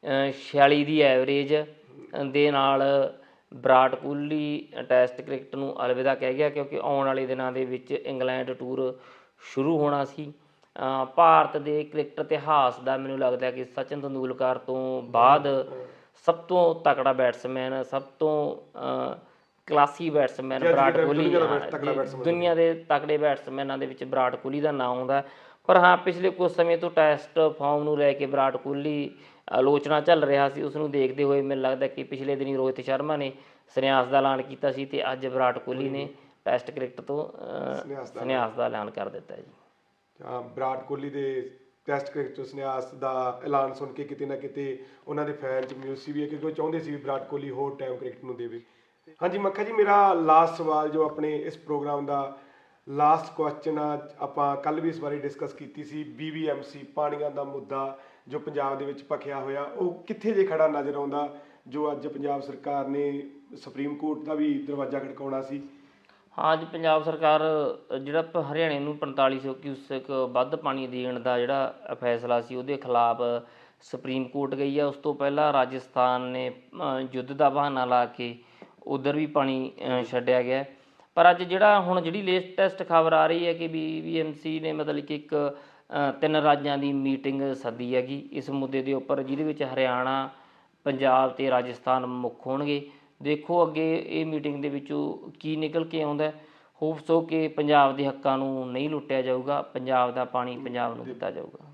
ਅ, 46 ਦੀ ਐਵਰੇਜ ਦੇ ਨਾਲ ਵਿਰਾਟ ਕੋਹਲੀ ਟੈਸਟ ਕ੍ਰਿਕਟ ਨੂੰ ਅਲਵਿਦਾ ਕਹਿ ਗਿਆ ਕਿਉਂਕਿ ਆਉਣ ਵਾਲੇ ਦਿਨਾਂ ਦੇ ਵਿੱਚ ਇੰਗਲੈਂਡ ਟੂਰ ਸ਼ੁਰੂ ਹੋਣਾ ਸੀ ਭਾਰਤ ਦੇ ਕ੍ਰਿਕਟ ਇਤਿਹਾਸ ਦਾ ਮੈਨੂੰ ਲੱਗਦਾ ਕਿ ਸਚਿਨ ਤੰਦੂਲਕਰ ਤੋਂ ਬਾਅਦ ਸਭ ਤੋਂ ਤਕੜਾ ਬੈਟਸਮੈਨ ਸਭ ਤੋਂ ਕਲਾਸੀ ਬੈਟਸਮੈਨ ਵਿਰਾਟ ਕੋਹਲੀ ਦੁਨੀਆ ਦੇ ਤਕੜੇ ਬੈਟਸਮੈਨਾਂ ਦੇ ਵਿੱਚ ਵਿਰਾਟ ਕੋਹਲੀ ਦਾ ਨਾਮ ਆਉਂਦਾ। ਪਰ ਹਾਂ ਪਿਛਲੇ ਕੁਝ ਸਮੇਂ ਤੋਂ ਟੈਸਟ ਫਾਰਮ ਨੂੰ ਲੈ ਕੇ ਵਿਰਾਟ ਕੋਹਲੀ ਆਲੋਚਨਾ ਚੱਲ ਰਿਹਾ ਸੀ ਉਸ ਨੂੰ ਦੇਖਦੇ ਹੋਏ ਮੈਨੂੰ ਲੱਗਦਾ ਕਿ ਪਿਛਲੇ ਦਿਨੀ ਰੋਹਿਤ ਸ਼ਰਮਾ ਨੇ ਸੰਨਿਆਸ ਦਾ ਐਲਾਨ ਕੀਤਾ ਸੀ ਤੇ ਅੱਜ ਵਿਰਾਟ ਕੋਹਲੀ ਨੇ ਟੈਸਟ ਕ੍ਰਿਕਟ ਤੋਂ ਸੰਨਿਆਸ ਦਾ ਐਲਾਨ ਕਰ ਦਿੱਤਾ ਜੀ। ਹਾਂ ਵਿਰਾਟ ਕੋਹਲੀ ਦੇ ਟੈਸਟ ਕ੍ਰਿਕਟ ਤੋਂ ਸੰਨਿਆਸ ਦਾ ਐਲਾਨ ਸੁਣ ਕੇ ਕਿਤੇ ਨਾ ਕਿਤੇ ਉਹਨਾਂ ਦੇ ਫੈਨ ਚ ਮਿਊਸੀ ਵੀ ਹੈ ਕਿਉਂਕਿ ਉਹ ਚਾਹੁੰਦੇ ਸੀ ਵੀ ਵਿਰਾਟ ਕੋਹਲੀ ਹੋਰ ਟਾਈਮ ਕ੍ਰਿਕਟ ਨੂੰ ਦੇਵੇ। ਹਾਂਜੀ ਮੱਖਾ ਜੀ ਮੇਰਾ ਲਾਸਟ ਸਵਾਲ ਜੋ ਆਪਣੇ ਇਸ ਪ੍ਰੋਗਰਾਮ ਦਾ ਲਾਸਟ ਕੁਐਸਚਨ ਆ ਆਪਾਂ ਕੱਲ ਵੀ ਇਸ ਬਾਰੇ ਡਿਸਕਸ ਕੀਤੀ ਸੀ ਬੀਬੀਐਮਸੀ ਪਾਣੀਆਂ ਦਾ ਮੁੱਦਾ। ਜੋ ਪੰਜਾਬ ਦੇ ਵਿੱਚ ਭਖਿਆ ਹੋਇਆ, ਉਹ ਕਿੱਥੇ ਜੇ ਖੜਾ ਨਜ਼ਰ ਆਉਂਦਾ, ਜੋ ਅੱਜ ਪੰਜਾਬ ਸਰਕਾਰ ਨੇ ਸੁਪਰੀਮ ਕੋਰਟ ਦਾ ਵੀ ਦਰਵਾਜ਼ਾ ਖੜਕਾਉਣਾ ਸੀ। ਹਾਂ ਅੱਜ ਪੰਜਾਬ ਸਰਕਾਰ, ਜਿਹੜਾ ਪ- ਹਰਿਆਣੇ ਨੂੰ 4500 ਕਿਊਸਕ ਵੱਧ ਪਾਣੀ ਦੇਣ ਦਾ ਜਿਹੜਾ ਫੈਸਲਾ ਸੀ, ਉਹਦੇ ਖਿਲਾਫ ਸੁਪਰੀਮ ਕੋਰਟ ਗਈ ਆ। ਉਸ ਤੋਂ ਪਹਿਲਾਂ ਰਾਜਸਥਾਨ ਨੇ ਯੁੱਧ ਦਾ ਬਹਾਨਾ ਲਾ ਕੇ ਉਧਰ ਵੀ ਪਾਣੀ ਛੱਡਿਆ ਗਿਆ। ਪਰ ਅੱਜ ਜਿਹੜਾ ਹੁਣ ਜਿਹੜੀ ਲੇਟੈਸਟ ਖਬਰ ਆ ਰਹੀ ਹੈ ਕਿ ਬੀਬੀਐਮਸੀ ਨੇ ਮਤਲਬ ਕਿ ਇੱਕ ਤਿੰਨ ਰਾਜਾਂ ਦੀ ਮੀਟਿੰਗ ਸੱਦੀ ਹੈਗੀ। ਇਸ ਮੁੱਦੇ ਦੇ ਉੱਪਰ ਜਿਹਦੇ ਵਿੱਚ ਹਰਿਆਣਾ, ਪੰਜਾਬ ਤੇ ਰਾਜਸਥਾਨ ਮੁੱਖ ਹੋਣਗੇ। ਦੇਖੋ ਅੱਗੇ ਇਹ ਮੀਟਿੰਗ ਦੇ ਵਿੱਚੋਂ ਕੀ ਨਿਕਲ ਕੇ ਆਉਂਦਾ ਹੋਪਸ ਹੋ ਕਿ ਪੰਜਾਬ ਦੇ ਹੱਕਾਂ ਨੂੰ ਨਹੀਂ ਲੁੱਟਿਆ ਜਾਊਗਾ। ਪੰਜਾਬ ਦਾ ਪਾਣੀ ਪੰਜਾਬ ਨੂੰ ਦਿੱਤਾ ਜਾਊਗਾ।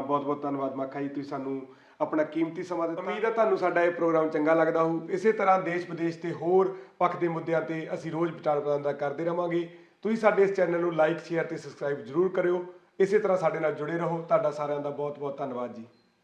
ਬਹੁਤ ਬਹੁਤ ਧੰਨਵਾਦ ਮਾਖਾ ਜੀ। ਤੁਸੀਂ ਸਾਨੂੰ ਆਪਣਾ ਕੀਮਤੀ ਸਮਾਂ ਦਿੱਤਾ। ਉਮੀਦ ਹੈ ਤੁਹਾਨੂੰ ਸਾਡਾ ਇਹ ਪ੍ਰੋਗਰਾਮ ਚੰਗਾ ਲੱਗਦਾ ਹੋਊ। ਇਸੇ ਤਰ੍ਹਾਂ ਦੇਸ਼, ਵਿਦੇਸ਼ ਤੇ ਹੋਰ ਪੱਖ ਦੇ ਮੁੱਦਿਆਂ ਤੇ ਅਸੀਂ ਰੋਜ਼ ਵਿਚਾਰ ਵਟਾਂਦਰਾ ਕਰਦੇ ਰਵਾਂਗੇ। ਤੁਸੀਂ ਸਾਡੇ ਇਸ ਚੈਨਲ ਨੂੰ ਲਾਈਕ ਸ਼ੇਅਰ ਤੇ ਸਬਸਕ੍ਰਾਈਬ ਜ਼ਰੂਰ ਕਰਿਓ। ਇਸੇ ਤਰ੍ਹਾਂ ਸਾਡੇ ਨਾਲ ਜੁੜੇ ਰਹੋ। ਤੁਹਾਡਾ ਸਾਰਿਆਂ ਦਾ ਬਹੁਤ ਬਹੁਤ ਧੰਨਵਾਦ ਜੀ।